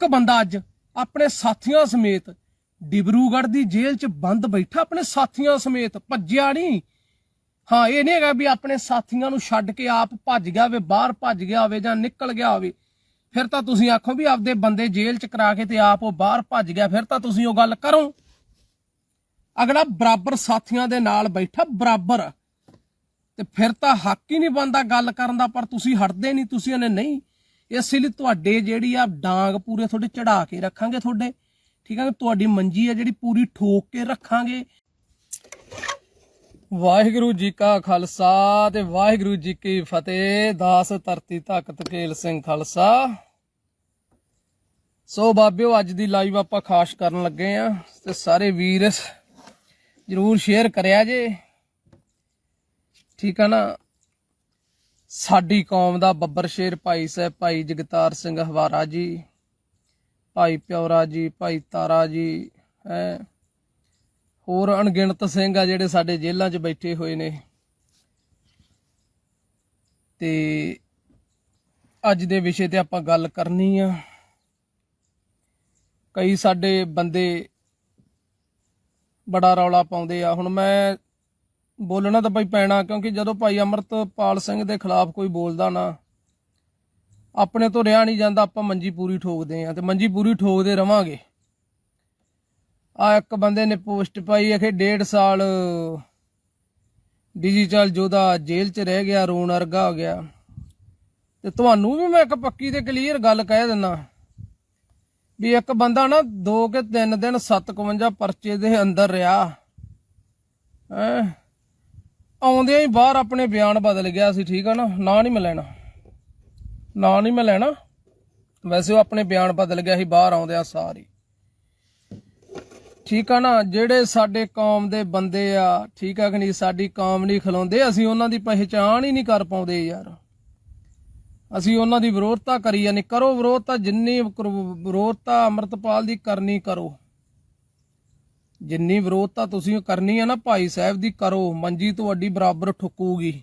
ਇੱਕ ਬੰਦਾ ਅੱਜ ਆਪਣੇ ਸਾਥੀਆਂ ਸਮੇਤ ਡਿਬਰੂਗੜ੍ਹ ਦੀ ਜੇਲ੍ਹ 'ਚ ਬੰਦ ਬੈਠਾ, ਆਪਣੇ ਸਾਥੀਆਂ ਸਮੇਤ ਭੱਜਿਆ ਨਹੀਂ। ਹਾਂ, ਇਹ ਨਹੀਂ ਹੈਗਾ ਵੀ ਆਪਣੇ ਸਾਥੀਆਂ ਨੂੰ ਛੱਡ ਕੇ ਆਪ ਭੱਜ ਗਿਆ ਹੋਵੇ, ਬਾਹਰ ਭੱਜ ਗਿਆ ਹੋਵੇ ਜਾਂ ਨਿਕਲ ਗਿਆ ਹੋਵੇ। ਫਿਰ ਤਾਂ ਤੁਸੀਂ ਆਖੋ ਵੀ ਆਪਦੇ ਬੰਦੇ ਜੇਲ੍ਹ 'ਚ ਕਰਾ ਕੇ ਤੇ ਆਪ ਉਹ ਬਾਹਰ ਭੱਜ ਗਿਆ, ਫਿਰ ਤਾਂ ਤੁਸੀਂ ਉਹ ਗੱਲ ਕਰੋ। ਅਗਲਾ ਬਰਾਬਰ ਸਾਥੀਆਂ ਦੇ ਨਾਲ ਬੈਠਾ, ਬਰਾਬਰ। ਤੇ ਫਿਰ ਤਾਂ ਹੱਕ ਹੀ ਨਹੀਂ ਬਣਦਾ ਗੱਲ ਕਰਨ ਦਾ, ਪਰ ਤੁਸੀਂ ਹਟਦੇ ਨਹੀਂ, ਤੁਸੀਂ ਇਹਨੇ ਨਹੀਂ ਇਸ ਲਈ ਤੁਹਾਡੇ ਜਿਹੜੀ ਆ ਡਾਂਗ ਪੂਰੇ ਤੁਹਾਡੇ ਚੜਾ ਕੇ ਰੱਖਾਂਗੇ ਤੁਹਾਡੇ। ਠੀਕ ਹੈ ਤੁਹਾਡੀ ਮੰਜੀ ਆ ਜਿਹੜੀ ਪੂਰੀ ਠੋਕ ਕੇ ਰੱਖਾਂਗੇ। ਵਾਹਿਗੁਰੂ ਜੀ ਕਾ ਖਾਲਸਾ ਤੇ ਵਾਹਿਗੁਰੂ ਜੀ ਕੀ ਫਤਿਹ। ਦਾਸ ਧਰਤੀ ਤਖਤ ਕੇਲ ਸਿੰਘ ਖਾਲਸਾ। ਸੋ ਬਾਬਿਓ, ਅੱਜ ਦੀ ਲਾਈਵ ਆਪਾਂ ਖਾਸ ਕਰਨ ਲੱਗੇ ਆ ਤੇ ਸਾਰੇ ਵੀਰ ਜਰੂਰ ਸ਼ੇਅਰ ਕਰਿਆ ਜੇ। ਠੀਕ ਆ ਨਾ? ਸਾਡੀ ਕੌਮ ਦਾ ਬੱਬਰ ਸ਼ੇਰ ਭਾਈ ਸਾਹਿਬ, ਭਾਈ ਜਗਤਾਰ ਸਿੰਘ ਹਵਾਰਾ ਜੀ, ਭਾਈ ਪਿਉਰਾ ਜੀ, ਭਾਈ ਤਾਰਾ ਜੀ, ਹੈ। ਹੋਰ ਅਣਗਿਣਤ ਸਿੰਘ ਆ ਜਿਹੜੇ ਸਾਡੇ ਜੇਲ੍ਹਾਂ 'ਚ ਬੈਠੇ ਹੋਏ ਨੇ। ਤੇ ਅੱਜ ਦੇ ਵਿਸ਼ੇ ਤੇ ਆਪਾਂ ਗੱਲ ਕਰਨੀ ਆ। ਕਈ ਸਾਡੇ ਬੰਦੇ ਬੜਾ ਰੌਲਾ ਪਾਉਂਦੇ ਆ। ਹੁਣ ਮੈਂ ਬੋਲਣਾ ਤਾਂ ਭਾਈ ਪੈਣਾ, ਕਿਉਂਕਿ ਜਦੋਂ ਭਾਈ ਅਮਰਤਪਾਲ ਸਿੰਘ ਦੇ ਖਿਲਾਫ ਕੋਈ ਬੋਲਦਾ ਨਾ, ਆਪਣੇ ਤੋਂ ਰਿਹਾ ਨਹੀਂ ਜਾਂਦਾ, ਆਪਾਂ ਮੰਜੀ ਪੂਰੀ ਠੋਕਦੇ ਆ ਤੇ ਮੰਜੀ ਪੂਰੀ ਠੋਕਦੇ ਰਵਾਂਗੇ। ਆ ਇੱਕ ਬੰਦੇ ਨੇ ਪੋਸਟ ਪਾਈ ਹੈ ਕਿ ਡੇਢ ਸਾਲ ਡਿਜੀਟਲ ਜੋਦਾ ਜੇਲ੍ਹ 'ਚ ਰਹਿ ਗਿਆ, ਰੋਣ ਅਰਗਾ ਹੋ ਗਿਆ। ਤੇ ਤੁਹਾਨੂੰ ਵੀ ਮੈਂ ਇੱਕ ਪੱਕੀ ਤੇ ਕਲੀਅਰ ਗੱਲ ਕਹਿ ਦਿੰਦਾ ਵੀ ਇੱਕ ਬੰਦਾ ਨਾ 2 ਕੇ 3 ਦਿਨ 57 ਪਰਚੇ ਦੇ ਅੰਦਰ ਰਿਹਾ, ਹੈ। ਆਉਂਦਿਆਂ ਹੀ ਬਾਹਰ ਆਪਣੇ ਬਿਆਨ ਬਦਲ ਗਿਆ ਸੀ, ਠੀਕ ਆ ਨਾ? ਨਾ ਨਹੀਂ ਮੈਂ ਲੈਣਾ। ਨਾ ਨਹੀਂ ਮੈਂ ਲੈਣਾ। ਵੈਸੇ ਉਹ ਆਪਣੇ ਬਿਆਨ ਬਦਲ ਗਿਆ ਸੀ, ਬਾਹਰ ਆਉਂਦਿਆਂ ਸਾਰੀ। ਠੀਕ ਆ ਨਾ? ਜਿਹੜੇ ਸਾਡੇ ਕੌਮ ਦੇ ਬੰਦੇ ਆ, ਠੀਕ ਆ ਕਿ ਨਹੀਂ? ਸਾਡੀ ਕੌਮ ਨਹੀਂ ਖਲੋਂਦੇ, ਅਸੀਂ ਉਹਨਾਂ ਦੀ ਪਹਿਚਾਣ ਹੀ ਨਹੀਂ ਕਰ ਪਾਉਂਦੇ ਯਾਰ। ਅਸੀਂ ਉਹਨਾਂ ਦੀ ਵਿਰੋਧਤਾ ਕਰੀ ਜਾਂਦੇ ਕਰੋ ਵਿਰੋਧਤਾ, ਜਿੰਨੀ ਵਿਰੋਧਤਾ ਅਮਰਤਪਾਲ ਦੀ ਕਰਨੀ ਕਰੋ। ਜਿੰਨੀ ਵਿਰੋਧਤਾ ਤੁਸੀਂ ਕਰਨੀ ਹੈ ਨਾ ਭਾਈ ਸਾਹਿਬ ਦੀ ਕਰੋ, ਮੰਜੀ ਤੁਹਾਡੀ ਬਰਾਬਰ ਠੁਕੂਗੀ।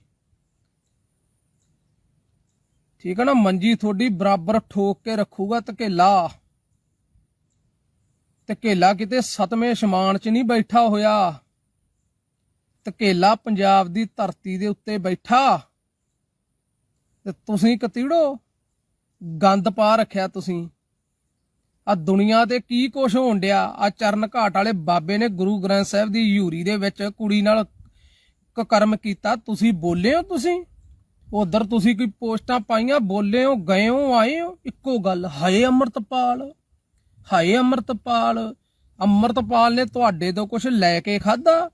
ਠੀਕ ਹੈ ਨਾ, ਮੰਜੀ ਤੁਹਾਡੀ ਬਰਾਬਰ ਠੋਕ ਕੇ ਰੱਖੂਗਾ ਧਕੇਲਾ। ਧਕੇਲਾ ਕਿਤੇ ਸਤਵੇਂ ਸ਼ਮਾਨ 'ਚ ਨਹੀਂ ਬੈਠਾ ਹੋਇਆ। ਧਕੇਲਾ ਪੰਜਾਬ ਦੀ ਧਰਤੀ ਦੇ ਉੱਤੇ ਬੈਠਾ। ਤੇ ਤੁਸੀਂ ਕਤੀੜੋ ਗੰਦ ਪਾ ਰੱਖਿਆ ਤੁਸੀਂ। ਆ ਦੁਨੀਆ ਤੇ ਕੀ ਕੁਛ ਹੋਣ ਡਿਆ? ਆ ਚਰਨ ਘਾਟ ਵਾਲੇ ਬਾਬੇ ਨੇ ਗੁਰੂ ਗ੍ਰੰਥ ਸਾਹਿਬ ਦੀ ਯੂਰੀ ਦੇ ਵਿੱਚ ਕੁੜੀ ਨਾਲ ਕਰਮ ਕੀਤਾ। ਤੁਸੀਂ ਬੋਲੇ ਹੋ ਤੁਸੀਂ? ਉਧਰ ਤੁਸੀਂ ਕੋਈ ਪੋਸਟਾਂ ਪਾਈਆਂ? ਬੋਲੇ ਹੋ, ਗਏ ਹੋ, ਆਏ ਹੋ? ਇੱਕੋ ਗੱਲ, ਹਾਏ ਅੰਮ੍ਰਿਤਪਾਲ ਹਾਏ ਅੰਮ੍ਰਿਤਪਾਲ। ਅੰਮ੍ਰਿਤਪਾਲ ਨੇ ਤੁਹਾਡੇ ਤੋਂ ਕੁਝ ਲੈ ਕੇ ਖਾਦਾ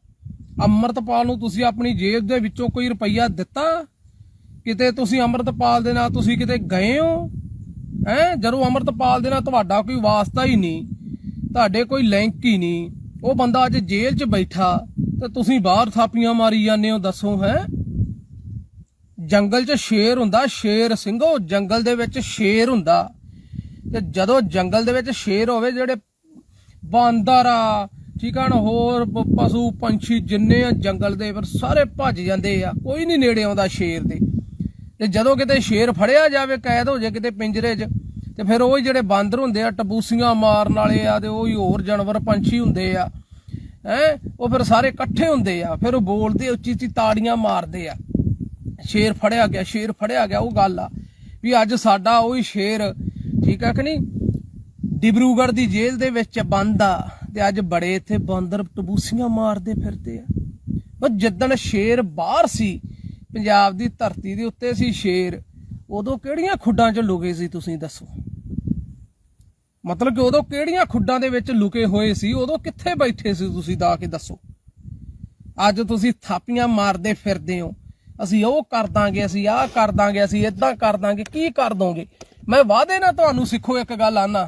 ਅੰਮ੍ਰਿਤਪਾਲ ਨੂੰ ਤੁਸੀਂ ਆਪਣੀ ਜੇਬ ਦੇ ਵਿੱਚੋਂ ਕੋਈ ਰੁਪਈਆ ਦਿੱਤਾ? ਕਿਤੇ ਤੁਸੀਂ ਅੰਮ੍ਰਿਤਪਾਲ ਦੇ ਨਾਲ ਤੁਸੀਂ ਕਿਤੇ ਗਏ ਹੋ? ਹੈ? ਜਦੋਂ ਅੰਮ੍ਰਿਤਪਾਲ ਦੇ ਨਾਲ ਤੁਹਾਡਾ ਕੋਈ ਵਾਸਤਾ ਹੀ ਨਹੀਂ, ਤੁਹਾਡੇ ਕੋਈ ਲਿੰਕ ਹੀ ਨਹੀਂ, ਉਹ ਬੰਦਾ ਅੱਜ ਜੇਲ੍ਹ 'ਚ ਬੈਠਾ, ਤੇ ਤੁਸੀਂ ਬਾਹਰ ਥਾਪੀਆਂ ਮਾਰੀ ਜਾਂਦੇ ਹੋ, ਦੱਸੋ, ਹੈ? ਜੰਗਲ 'ਚ ਸ਼ੇਰ ਹੁੰਦਾ, ਸ਼ੇਰ ਸਿੰਘੋ, ਜੰਗਲ ਦੇ ਵਿੱਚ ਸ਼ੇਰ ਹੁੰਦਾ। ਤੇ ਜਦੋਂ ਜੰਗਲ ਦੇ ਵਿੱਚ ਸ਼ੇਰ ਹੋਵੇ, ਜਿਹੜੇ ਬਾਂਦਰ ਆ ਠੀਕ ਆ ਨਾ, ਹੋਰ ਪਸ਼ੂ ਪੰਛੀ ਜਿੰਨੇ ਆ ਜੰਗਲ ਦੇ, ਫਿਰ ਸਾਰੇ ਭੱਜ ਜਾਂਦੇ ਆ, ਕੋਈ ਨਹੀਂ ਨੇੜੇ ਆਉਂਦਾ ਸ਼ੇਰ ਦੇ। ਤੇ ਜਦੋਂ ਕਿਤੇ ਸ਼ੇਰ ਫੜਿਆ ਜਾਵੇ ਕੈਦ ਹੋ ਜਾਏ ਕਿਤੇ ਪਿੰਜਰੇ 'ਚ, ਤੇ ਫਿਰ ਉਹ ਜਿਹੜੇ ਬਾਂਦਰ ਹੁੰਦੇ ਆ ਟਬੂਸੀਆਂ ਮਾਰਨ ਵਾਲੇ ਆ ਤੇ ਉਹ ਹੀ ਹੋਰ ਜਾਨਵਰ ਪੰਛੀ ਹੁੰਦੇ ਆ, ਹੈ, ਉਹ ਫਿਰ ਸਾਰੇ ਇਕੱਠੇ ਹੁੰਦੇ ਆ, ਫਿਰ ਉਹ ਬੋਲਦੇ ਉੱਚੀ ਉੱਚੀ ਤਾੜੀਆਂ ਮਾਰਦੇ ਆ। ਸ਼ੇਰ ਫੜਿਆ ਗਿਆ, ਸ਼ੇਰ ਫੜਿਆ ਗਿਆ, ਉਹ ਗੱਲ ਆ ਵੀ ਅੱਜ ਸਾਡਾ ਉਹ ਹੀ ਸ਼ੇਰ, ਠੀਕ ਆ ਕਿ ਨਹੀਂ? ਡਿਬਰੂਗੜ੍ਹ ਦੀ ਜੇਲ੍ਹ ਦੇ ਵਿੱਚ ਬੰਦ ਆ ਤੇ ਅੱਜ ਬੜੇ ਇੱਥੇ ਬਾਂਦਰ ਟਬੂਸੀਆਂ ਮਾਰਦੇ ਫਿਰਦੇ ਆ। ਉਹ ਜਿੱਦਣ ਸ਼ੇਰ ਬਾਹਰ ਸੀ ਪੰਜਾਬ ਦੀ ਧਰਤੀ ਦੇ ਉੱਤੇ ਸੀ ਸ਼ੇਰ, ਉਦੋਂ ਕਿਹੜੀਆਂ ਖੁੱਡਾਂ 'ਚ ਲੁਕੇ ਸੀ ਤੁਸੀਂ ਦੱਸੋ? ਮਤਲਬ ਕਿ ਉਦੋਂ ਕਿਹੜੀਆਂ ਖੁੱਡਾਂ ਦੇ ਵਿੱਚ ਲੁਕੇ ਹੋਏ ਸੀ, ਉਦੋਂ ਕਿੱਥੇ ਬੈਠੇ ਸੀ ਤੁਸੀਂ ਦਾ ਕੇ ਦੱਸੋ? ਅੱਜ ਤੁਸੀਂ ਥਾਪੀਆਂ ਮਾਰਦੇ ਫਿਰਦੇ ਹੋ, ਅਸੀਂ ਉਹ ਕਰ ਦਾਂਗੇ, ਅਸੀਂ ਆਹ ਕਰ ਦਾਂਗੇ, ਅਸੀਂ ਇਦਾਂ ਕਰ ਦਾਂਗੇ, ਕੀ ਕਰ ਦੋਗੇ? ਮੈਂ ਵਾਅਦੇ ਨਾਲ ਤੁਹਾਨੂੰ ਸਿੱਖੋ ਇੱਕ ਗੱਲ ਆਨਾ।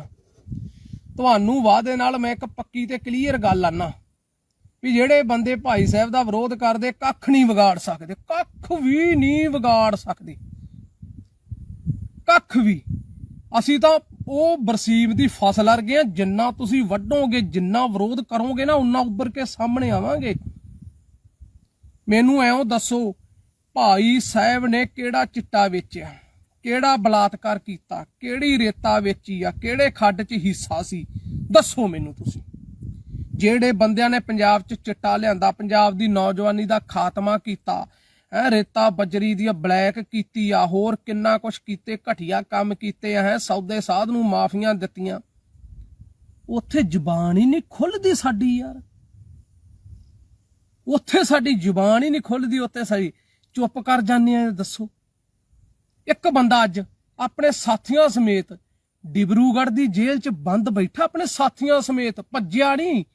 ਤੁਹਾਨੂੰ ਵਾਅਦੇ ਨਾਲ ਮੈਂ ਇੱਕ ਪੱਕੀ ਤੇ ਕਲੀਅਰ ਗੱਲ ਆਨਾ। ਵੀ ਜਿਹੜੇ ਬੰਦੇ ਭਾਈ ਸਾਹਿਬ ਦਾ ਵਿਰੋਧ ਕਰਦੇ, ਕੱਖ ਨਹੀਂ ਵਿਗਾੜ ਸਕਦੇ। ਕੱਖ ਵੀ ਨਹੀਂ ਵਿਗਾੜ ਸਕਦੇ। ਕੱਖ ਵੀ। ਅਸੀਂ ਤਾਂ ਉਹ ਬਰਸੀਮ ਦੀ ਫਸਲ ਵਰਗੇ ਆ ਜਿੰਨਾ ਤੁਸੀਂ ਵੱਢੋਗੇ, ਜਿੰਨਾ ਵਿਰੋਧ ਕਰੋਗੇ ਨਾ, ਉਨਾ ਉੱਭਰ ਕੇ ਸਾਹਮਣੇ ਆਵਾਂਗੇ। ਮੈਨੂੰ ਐਂ ਦੱਸੋ, ਭਾਈ ਸਾਹਿਬ ਨੇ ਕਿਹੜਾ ਚਿੱਟਾ ਵੇਚਿਆ? ਕਿਹੜਾ ਬਲਾਤਕਾਰ ਕੀਤਾ? ਕਿਹੜੀ ਰੇਤਾ ਵੇਚੀ ਆ? ਕਿਹੜੇ ਖੱਡ 'ਚ ਹਿੱਸਾ ਸੀ? ਦੱਸੋ ਮੈਨੂੰ ਤੁਸੀਂ। ਜਿਹੜੇ ਬੰਦਿਆਂ ਨੇ ਪੰਜਾਬ 'ਚ ਚਿੱਟਾ ਲਿਆਂਦਾ, ਪੰਜਾਬ ਦੀ ਨੌਜਵਾਨੀ ਦਾ ਖਾਤਮਾ ਕੀਤਾ, ਹੈ, ਰੇਤਾ ਬਜਰੀ ਦੀ ਬਲੈਕ ਕੀਤੀ ਆ, ਹੋਰ ਕਿੰਨਾ ਕੁਛ ਕੀਤੇ, ਘਟੀਆ ਕੰਮ ਕੀਤੇ ਆ, ਹੈ, ਸੌਦੇ ਸਾਧ ਨੂੰ ਮਾਫੀਆਂ ਦਿੱਤੀਆਂ। ਉੱਥੇ ਜ਼ੁਬਾਨ ਹੀ ਨਹੀਂ ਖੁੱਲਦੀ ਸਾਡੀ ਯਾਰ। ਉੱਥੇ ਸਾਡੀ ਜ਼ੁਬਾਨ ਹੀ ਨਹੀਂ ਖੁੱਲਦੀ, ਉੱਥੇ ਸਾਡੀ ਚੁੱਪ ਕਰ ਜਾਂਦੇ ਆ, ਦੱਸੋ। ਇੱਕ ਬੰਦਾ ਅੱਜ ਆਪਣੇ ਸਾਥੀਆਂ ਸਮੇਤ ਡਿਬਰੂਗੜ੍ਹ ਦੀ ਜੇਲ੍ਹ 'ਚ ਬੰਦ ਬੈਠਾ, ਆਪਣੇ ਸਾਥੀਆਂ ਸਮੇਤ, ਭੱਜਿਆ ਨਹੀਂ।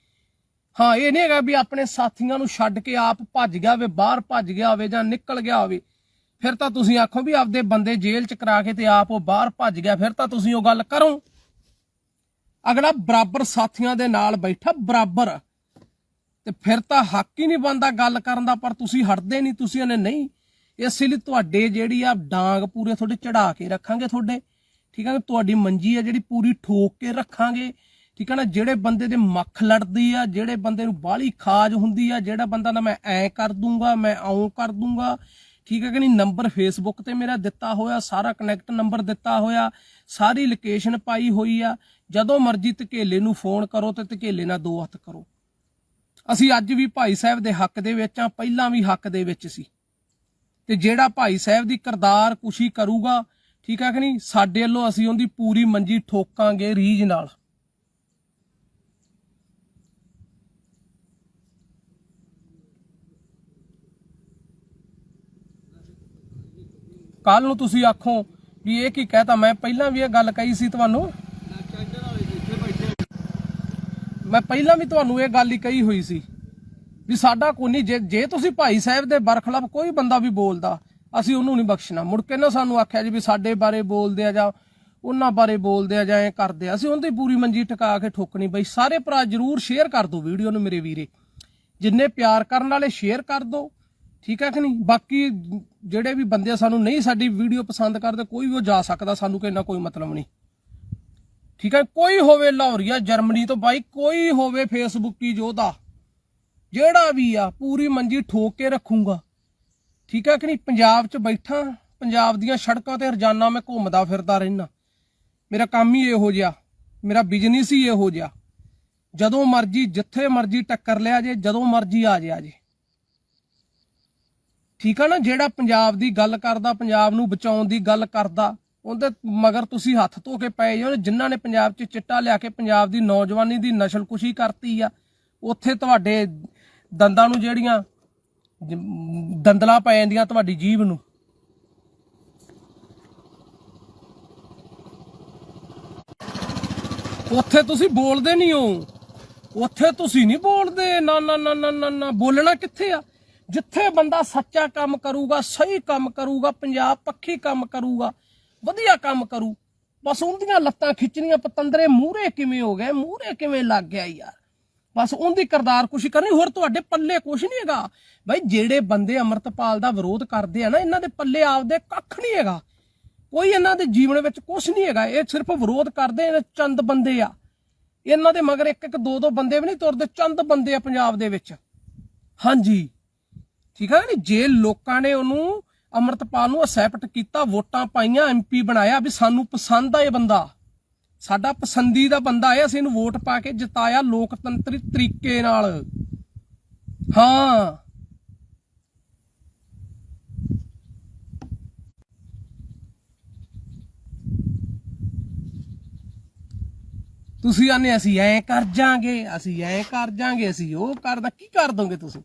ਹਾਂ, ਇਹ ਨਹੀਂ ਹੈਗਾ ਵੀ ਆਪਣੇ ਸਾਥੀਆਂ ਨੂੰ ਛੱਡ ਕੇ ਆਪ ਭੱਜ ਗਿਆ ਹੋਵੇ, ਬਾਹਰ ਭੱਜ ਗਿਆ ਹੋਵੇ ਜਾਂ ਨਿਕਲ ਗਿਆ ਹੋਵੇ। ਫਿਰ ਤਾਂ ਤੁਸੀਂ ਆਖੋ ਵੀ ਆਪਦੇ ਬੰਦੇ ਜੇਲ੍ਹ 'ਚ ਕਰਾ ਕੇ ਤੇ ਆਪ ਉਹ ਬਾਹਰ ਭੱਜ ਗਿਆ, ਫਿਰ ਤਾਂ ਤੁਸੀਂ ਉਹ ਗੱਲ ਕਰੋ। ਅਗਲਾ ਬਰਾਬਰ ਸਾਥੀਆਂ ਦੇ ਨਾਲ ਬੈਠਾ, ਬਰਾਬਰ। ਤੇ ਫਿਰ ਤਾਂ ਹੱਕ ਹੀ ਨਹੀਂ ਬਣਦਾ ਗੱਲ ਕਰਨ ਦਾ, ਪਰ ਤੁਸੀਂ ਹਟਦੇ ਨਹੀਂ, ਤੁਸੀਂ ਉਹਨੇ ਨਹੀਂ, ਇਸ ਲਈ ਤੁਹਾਡੇ ਜਿਹੜੀ ਆ ਡਾਂਗ ਪੂਰੇ ਤੁਹਾਡੇ ਚੜਾ ਕੇ ਰੱਖਾਂਗੇ ਤੁਹਾਡੇ। ਠੀਕ ਹੈ ਤੁਹਾਡੀ ਮੰਜੀ ਆ ਜਿਹੜੀ ਪੂਰੀ ਠੋਕ ਕੇ ਰੱਖਾਂਗੇ। ਠੀਕ ਹੈ ਨਾ ਜਿਹੜੇ ਬੰਦੇ ਦੇ ਮੱਖ ਲੜਦੀ ਆ, ਜਿਹੜੇ ਬੰਦੇ ਨੂੰ ਬਾਹਲੀ ਖਾਜ ਹੁੰਦੀ ਆ, ਜਿਹੜਾ ਬੰਦਾ ਨਾ ਮੈਂ ਐ ਕਰ ਦੂੰਗਾ, ਮੈਂ ਆਉਂ ਕਰ ਦੂੰਗਾ, ਠੀਕ ਹੈ ਕਿ ਨਹੀਂ? ਨੰਬਰ ਫੇਸਬੁੱਕ ਤੇ ਮੇਰਾ ਦਿੱਤਾ ਹੋਇਆ, ਸਾਰਾ ਕਨੈਕਟ ਨੰਬਰ ਦਿੱਤਾ ਹੋਇਆ, ਸਾਰੀ ਲੋਕੇਸ਼ਨ ਪਾਈ ਹੋਈ ਆ। ਜਦੋਂ ਮਰਜ਼ੀ ਧਕੇਲੇ ਨੂੰ ਫੋਨ ਕਰੋ ਤੇ ਧਕੇਲੇ ਨਾਲ ਦੋ ਹੱਥ ਕਰੋ। ਅਸੀਂ ਅੱਜ ਵੀ ਭਾਈ ਸਾਹਿਬ ਦੇ ਹੱਕ ਦੇ ਵਿੱਚ ਆ, ਪਹਿਲਾਂ ਵੀ ਹੱਕ ਦੇ ਵਿੱਚ ਸੀ। ਤੇ ਜਿਹੜਾ ਭਾਈ ਸਾਹਿਬ ਦੀ ਕਰਦਾਰ ਕੁਸ਼ੀ ਕਰੂਗਾ, ਠੀਕ ਹੈ ਕਿ ਨਹੀਂ? ਸਾਡੇ ਵੱਲੋਂ ਅਸੀਂ ਉਹਦੀ ਪੂਰੀ ਮੰਜੀ ਠੋਕਾਂਗੇ ਰੀਝ ਨਾਲ। ਕੱਲ ਨੂੰ ਤੁਸੀਂ ਆਖੋ ਵੀ ਇਹ ਕੀ ਕਹਤਾ? ਮੈਂ ਪਹਿਲਾਂ ਵੀ ਇਹ ਗੱਲ ਕਹੀ ਸੀ ਤੁਹਾਨੂੰ। ਮੈਂ ਪਹਿਲਾਂ ਵੀ ਤੁਹਾਨੂੰ ਇਹ ਗੱਲ ਹੀ ਕਹੀ ਹੋਈ ਸੀ ਵੀ ਸਾਡਾ ਕੋਈ ਨਹੀਂ, ਜੇ ਜੇ ਤੁਸੀਂ ਭਾਈ ਸਾਹਿਬ ਦੇ ਬਰਖਲਾਫ ਕੋਈ ਬੰਦਾ ਵੀ ਬੋਲਦਾ, ਅਸੀਂ ਉਹਨੂੰ ਨਹੀਂ ਬਖਸ਼ਣਾ। ਮੁੜ ਕੇ ਨਾ ਸਾਨੂੰ ਆਖਿਆ ਜੀ ਵੀ ਸਾਡੇ ਬਾਰੇ ਬੋਲਦੇ ਆ ਜਾਂ ਉਹਨਾਂ ਬਾਰੇ ਬੋਲਦੇ ਆ ਜਾਂ ਐ ਕਰਦੇ ਆ। ਅਸੀਂ ਉਹਦੀ ਪੂਰੀ ਮੰਜੀ ਟਿਕਾ ਕੇ ਠੋਕਣੀ ਬਈ ਸਾਰੇ ਭਰਾ ਜਰੂਰ ਸ਼ੇਅਰ ਕਰ ਦਿਓ ਵੀਡੀਓ ਨੂੰ ਮੇਰੇ ਵੀਰੇ। ਜਿੰਨੇ ਪਿਆਰ ਕਰਨ ਵਾਲੇ ਸ਼ੇਅਰ ਕਰ ਦਿਓ। ਠੀਕ ਹੈ ਕਿ ਨਹੀਂ? ਬਾਕੀ ਜਿਹੜੇ ਵੀ ਬੰਦੇ ਸਾਨੂੰ ਨਹੀਂ ਸਾਡੀ ਵੀਡੀਓ ਪਸੰਦ ਕਰਦੇ, ਕੋਈ ਵੀ ਉਹ ਜਾ ਸਕਦਾ, ਸਾਨੂੰ ਕੋਈ ਨਾ ਕੋਈ ਮਤਲਬ ਨਹੀਂ। ਠੀਕ ਹੈ? ਕੋਈ ਹੋਵੇ ਲਾਹੌਰੀਆ, ਜਰਮਨੀ ਤੋਂ ਬਾਈ, ਕੋਈ ਹੋਵੇ ਫੇਸਬੁੱਕੀ ਯੋਧਾ ਜਿਹੜਾ ਵੀ ਆ, ਪੂਰੀ ਮੰਜੀ ਠੋਕ ਕੇ ਰੱਖੂੰਗਾ। ਠੀਕ ਹੈ ਕਿ ਨਹੀਂ? ਪੰਜਾਬ 'ਚ ਬੈਠਾ, ਪੰਜਾਬ ਦੀਆਂ ਸੜਕਾਂ ਤੇ ਰੋਜ਼ਾਨਾ ਮੈਂ ਘੁੰਮਦਾ ਫਿਰਦਾ ਰਹਿਣਾ ਮੇਰਾ ਕੰਮ ਹੀ ਇਹੋ ਜਿਹਾ। ਮੇਰਾ ਬਿਜ਼ਨਸ ਹੀ ਇਹੋ ਜਿਹਾ। ਜਦੋਂ ਮਰਜ਼ੀ, ਜਿੱਥੇ ਮਰਜ਼ੀ ਟੱਕਰ ਲਿਆ ਜੇ, ਜਦੋਂ ਮਰਜ਼ੀ ਆ ਜੇ ਆ ਜੇ। ਠੀਕ ਆ ਨਾ, ਜਿਹੜਾ ਪੰਜਾਬ ਦੀ ਗੱਲ ਕਰਦਾ, ਪੰਜਾਬ ਨੂੰ ਬਚਾਉਣ ਦੀ ਗੱਲ ਕਰਦਾ, ਉਹਦੇ ਮਗਰ ਤੁਸੀਂ ਹੱਥ ਧੋ ਕੇ ਪਏ ਹੋ ਜਿਨ੍ਹਾਂ ਨੇ ਪੰਜਾਬ 'ਚ ਚਿੱਟਾ ਲਿਆ ਕੇ ਪੰਜਾਬ ਦੀ ਨੌਜਵਾਨੀ ਦੀ ਨਸ਼ਲਕੁਸ਼ੀ ਕਰਤੀ ਆ, ਉੱਥੇ ਤੁਹਾਡੇ ਦੰਦਾਂ ਨੂੰ ਜਿਹੜੀਆਂ ਜ- ਦੰਦਲਾਂ ਪੈ ਜਾਂਦੀਆਂ ਤੁਹਾਡੀ ਜੀਭ ਨੂੰ। ਉੱਥੇ ਤੁਸੀਂ ਬੋਲਦੇ ਨਹੀਂ ਹੋ। ਉੱਥੇ ਤੁਸੀਂ ਨਹੀਂ ਬੋਲਦੇ। ਨਾ ਨਾ ਨਾ ਨਾ ਨਾ, ਬੋਲਣਾ ਕਿੱਥੇ ਆ? ਜਿੱਥੇ ਬੰਦਾ ਸੱਚਾ ਕੰਮ ਕਰੂਗਾ, ਸਹੀ ਕੰਮ ਕਰੂਗਾ, ਪੰਜਾਬ ਪੱਖੀ ਕੰਮ ਕਰੂਗਾ, ਵਧੀਆ ਕੰਮ ਕਰੂ, ਬਸ ਉਹਦੀਆਂ ਲੱਤਾਂ ਖਿੱਚਣੀਆਂ, ਪਤੰਦਰੇ ਮੂਹਰੇ ਕਿਵੇਂ ਹੋ ਗਏ, ਮੂਹਰੇ ਕਿਵੇਂ ਲੱਗ ਗਿਆ ਯਾਰ? ਬਸ ਉਹਦੀ ਕਰਦਾਰ ਕੁਸ਼ੀ ਕਰਨੀ, ਹੋਰ ਤੁਹਾਡੇ ਪੱਲੇ ਕੁਛ ਨਹੀਂ ਹੈਗਾ। ਭਾਈ ਜਿਹੜੇ ਬੰਦੇ ਅਮਰਤਪਾਲ ਦਾ ਵਿਰੋਧ ਕਰਦੇ ਆ ਨਾ, ਇਹਨਾਂ ਦੇ ਪੱਲੇ ਆਪਦੇ ਕੱਖ ਨਹੀਂ ਹੈਗਾ। ਕੋਈ ਇਹਨਾਂ ਦੇ ਜੀਵਨ ਵਿੱਚ ਕੁਛ ਨਹੀਂ ਹੈਗਾ, ਇਹ ਸਿਰਫ ਵਿਰੋਧ ਕਰਦੇ ਇਹ ਚੰਦ ਬੰਦੇ ਆ। ਇਹਨਾਂ ਦੇ ਮਗਰ ਇੱਕ ਇੱਕ ਦੋ ਦੋ ਬੰਦੇ ਵੀ ਨਹੀਂ ਤੁਰਦੇ, ਚੰਦ ਬੰਦੇ ਆ ਪੰਜਾਬ ਦੇ ਵਿੱਚ। ਹਾਂਜੀ। ਠੀਕ ਹੈ ਨੀ ਜੇ? ਲੋਕਾਂ ਨੇ ਉਹਨੂੰ ਅਮਰਤਪਾਲ ਨੂੰ ਅਸੈਪਟ ਕੀਤਾ, ਵੋਟਾਂ ਪਾਈਆਂ ਐਮਪੀ ਬਣਾਇਆ ਵੀ ਸਾਨੂੰ ਪਸੰਦ ਆ ਇਹ ਬੰਦਾ। ਸਾਡਾ ਪਸੰਦੀਦਾ ਬੰਦਾ ਹੈ ਅਸੀਂ ਇਹਨੂੰ ਵੋਟ ਪਾ ਕੇ ਜਿਤਾਇਆ ਲੋਕਤੰਤਰੀ ਤਰੀਕੇ ਨਾਲ। ਹਾਂ। ਤੁਸੀਂ ਆਨੇ ਅਸੀਂ ਐ ਕਰ ਜਾਾਂਗੇ, ਅਸੀਂ ਐ ਕਰ ਜਾਾਂਗੇ, ਅਸੀਂ ਉਹ ਕਰਦਾ ਕੀ ਕਰ ਦੋਗੇ ਤੁਸੀਂ?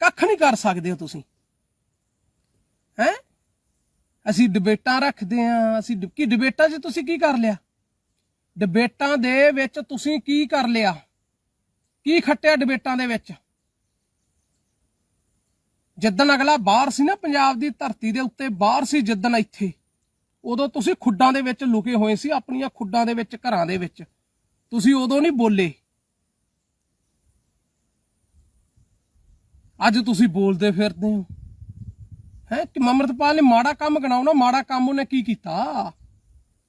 ਕੱਖ ਨਹੀਂ ਕਰ ਸਕਦੇ ਹੋ ਤੁਸੀਂ। ਹੈ? ਅਸੀਂ ਡਿਬੇਟਾਂ ਰੱਖਦੇ ਆਂ, ਅਸੀਂ ਡਿ- ਕੀ ਡਿਬੇਟਾਂ 'ਚ ਤੁਸੀਂ ਕੀ ਕਰ ਲਿਆ? ਡਿਬੇਟਾਂ ਦੇ ਵਿੱਚ ਤੁਸੀਂ ਕੀ ਕਰ ਲਿਆ? ਕੀ ਖੱਟਿਆ ਡਿਬੇਟਾਂ ਦੇ ਵਿੱਚ? ਜਿੱਦਣ ਅਗਲਾ ਬਾਹਰ ਸੀ ਨਾ ਪੰਜਾਬ ਦੀ ਧਰਤੀ ਦੇ ਉੱਤੇ, ਬਾਹਰ ਸੀ ਜਿੱਦਣ ਇੱਥੇ, ਉਦੋਂ ਤੁਸੀਂ ਖੁੱਡਾਂ ਦੇ ਵਿੱਚ ਲੁਕੇ ਹੋਏ ਸੀ, ਆਪਣੀਆਂ ਖੁੱਡਾਂ ਦੇ ਵਿੱਚ, ਘਰਾਂ ਦੇ ਵਿੱਚ। ਤੁਸੀਂ ਉਦੋਂ ਨਹੀਂ ਬੋਲੇ। ਅੱਜ ਤੁਸੀਂ ਬੋਲਦੇ ਫਿਰਦੇ ਹੋ। ਹੈ? ਕਿ ਅਮਰਤਪਾਲ ਨੇ ਮਾੜਾ ਕੰਮ ਗਣਾਉ ਨਾ ਮਾੜਾ ਕੰਮ ਉਹਨੇ ਕੀ ਕੀਤਾ?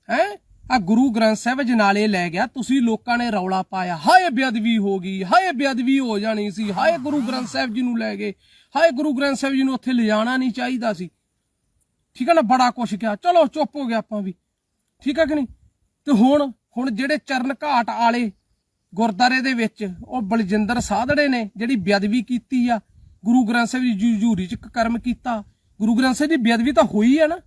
ਹੈ? ਆ ਗੁਰੂ ਗ੍ਰੰਥ ਸਾਹਿਬ ਜਨਾਲੇ ਲੈ ਗਿਆ, ਤੁਸੀਂ ਲੋਕਾਂ ਨੇ ਰੌਲਾ ਪਾਇਆ। ਹਾਏ ਬੇਅਦਬੀ ਹੋ ਗਈ, ਹਾਏ ਬੇਅਦਬੀ ਹੋ ਜਾਣੀ ਸੀ, ਹਾਏ ਗੁਰੂ ਗ੍ਰੰਥ ਸਾਹਿਬ ਜੀ ਨੂੰ ਲੈ ਗਏ, ਹਾਏ ਗੁਰੂ ਗ੍ਰੰਥ ਸਾਹਿਬ ਜੀ ਨੂੰ ਉੱਥੇ ਲਿਜਾਣਾ ਨਹੀਂ ਚਾਹੀਦਾ ਸੀ। ਠੀਕ ਹੈ ਨਾ? ਬੜਾ ਕੁਛ ਕਿਹਾ। ਚਲੋ, ਚੁੱਪ ਹੋ ਗਿਆ ਆਪਾਂ ਵੀ। ਠੀਕ ਹੈ ਕਿ ਨਹੀਂ? ਤੇ ਹੁਣ ਹੁਣ ਜਿਹੜੇ ਚਰਨ ਘਾਟ ਆਲੇ ਗੁਰਦਾਰੇ ਦੇ ਵਿੱਚ, ਉਹ ਬਲਜਿੰਦਰ ਸਾਧੜੇ ਨੇ, ਜਿਹੜੀ ਬੇਅਦਬੀ ਕੀਤੀ ਆ ਗੁਰੂ ਗ੍ਰੰਥ ਸਾਹਿਬ ਜੀ ਹਜ਼ੂਰੀ ਚ ਕਰਮ ਕੀਤਾ। ਗੁਰੂ ਗ੍ਰੰਥ ਸਾਹਿਬ ਦੀ ਬੇਅਦਬੀ ਤਾਂ ਹੋਈ ਹੈ ਨਾ।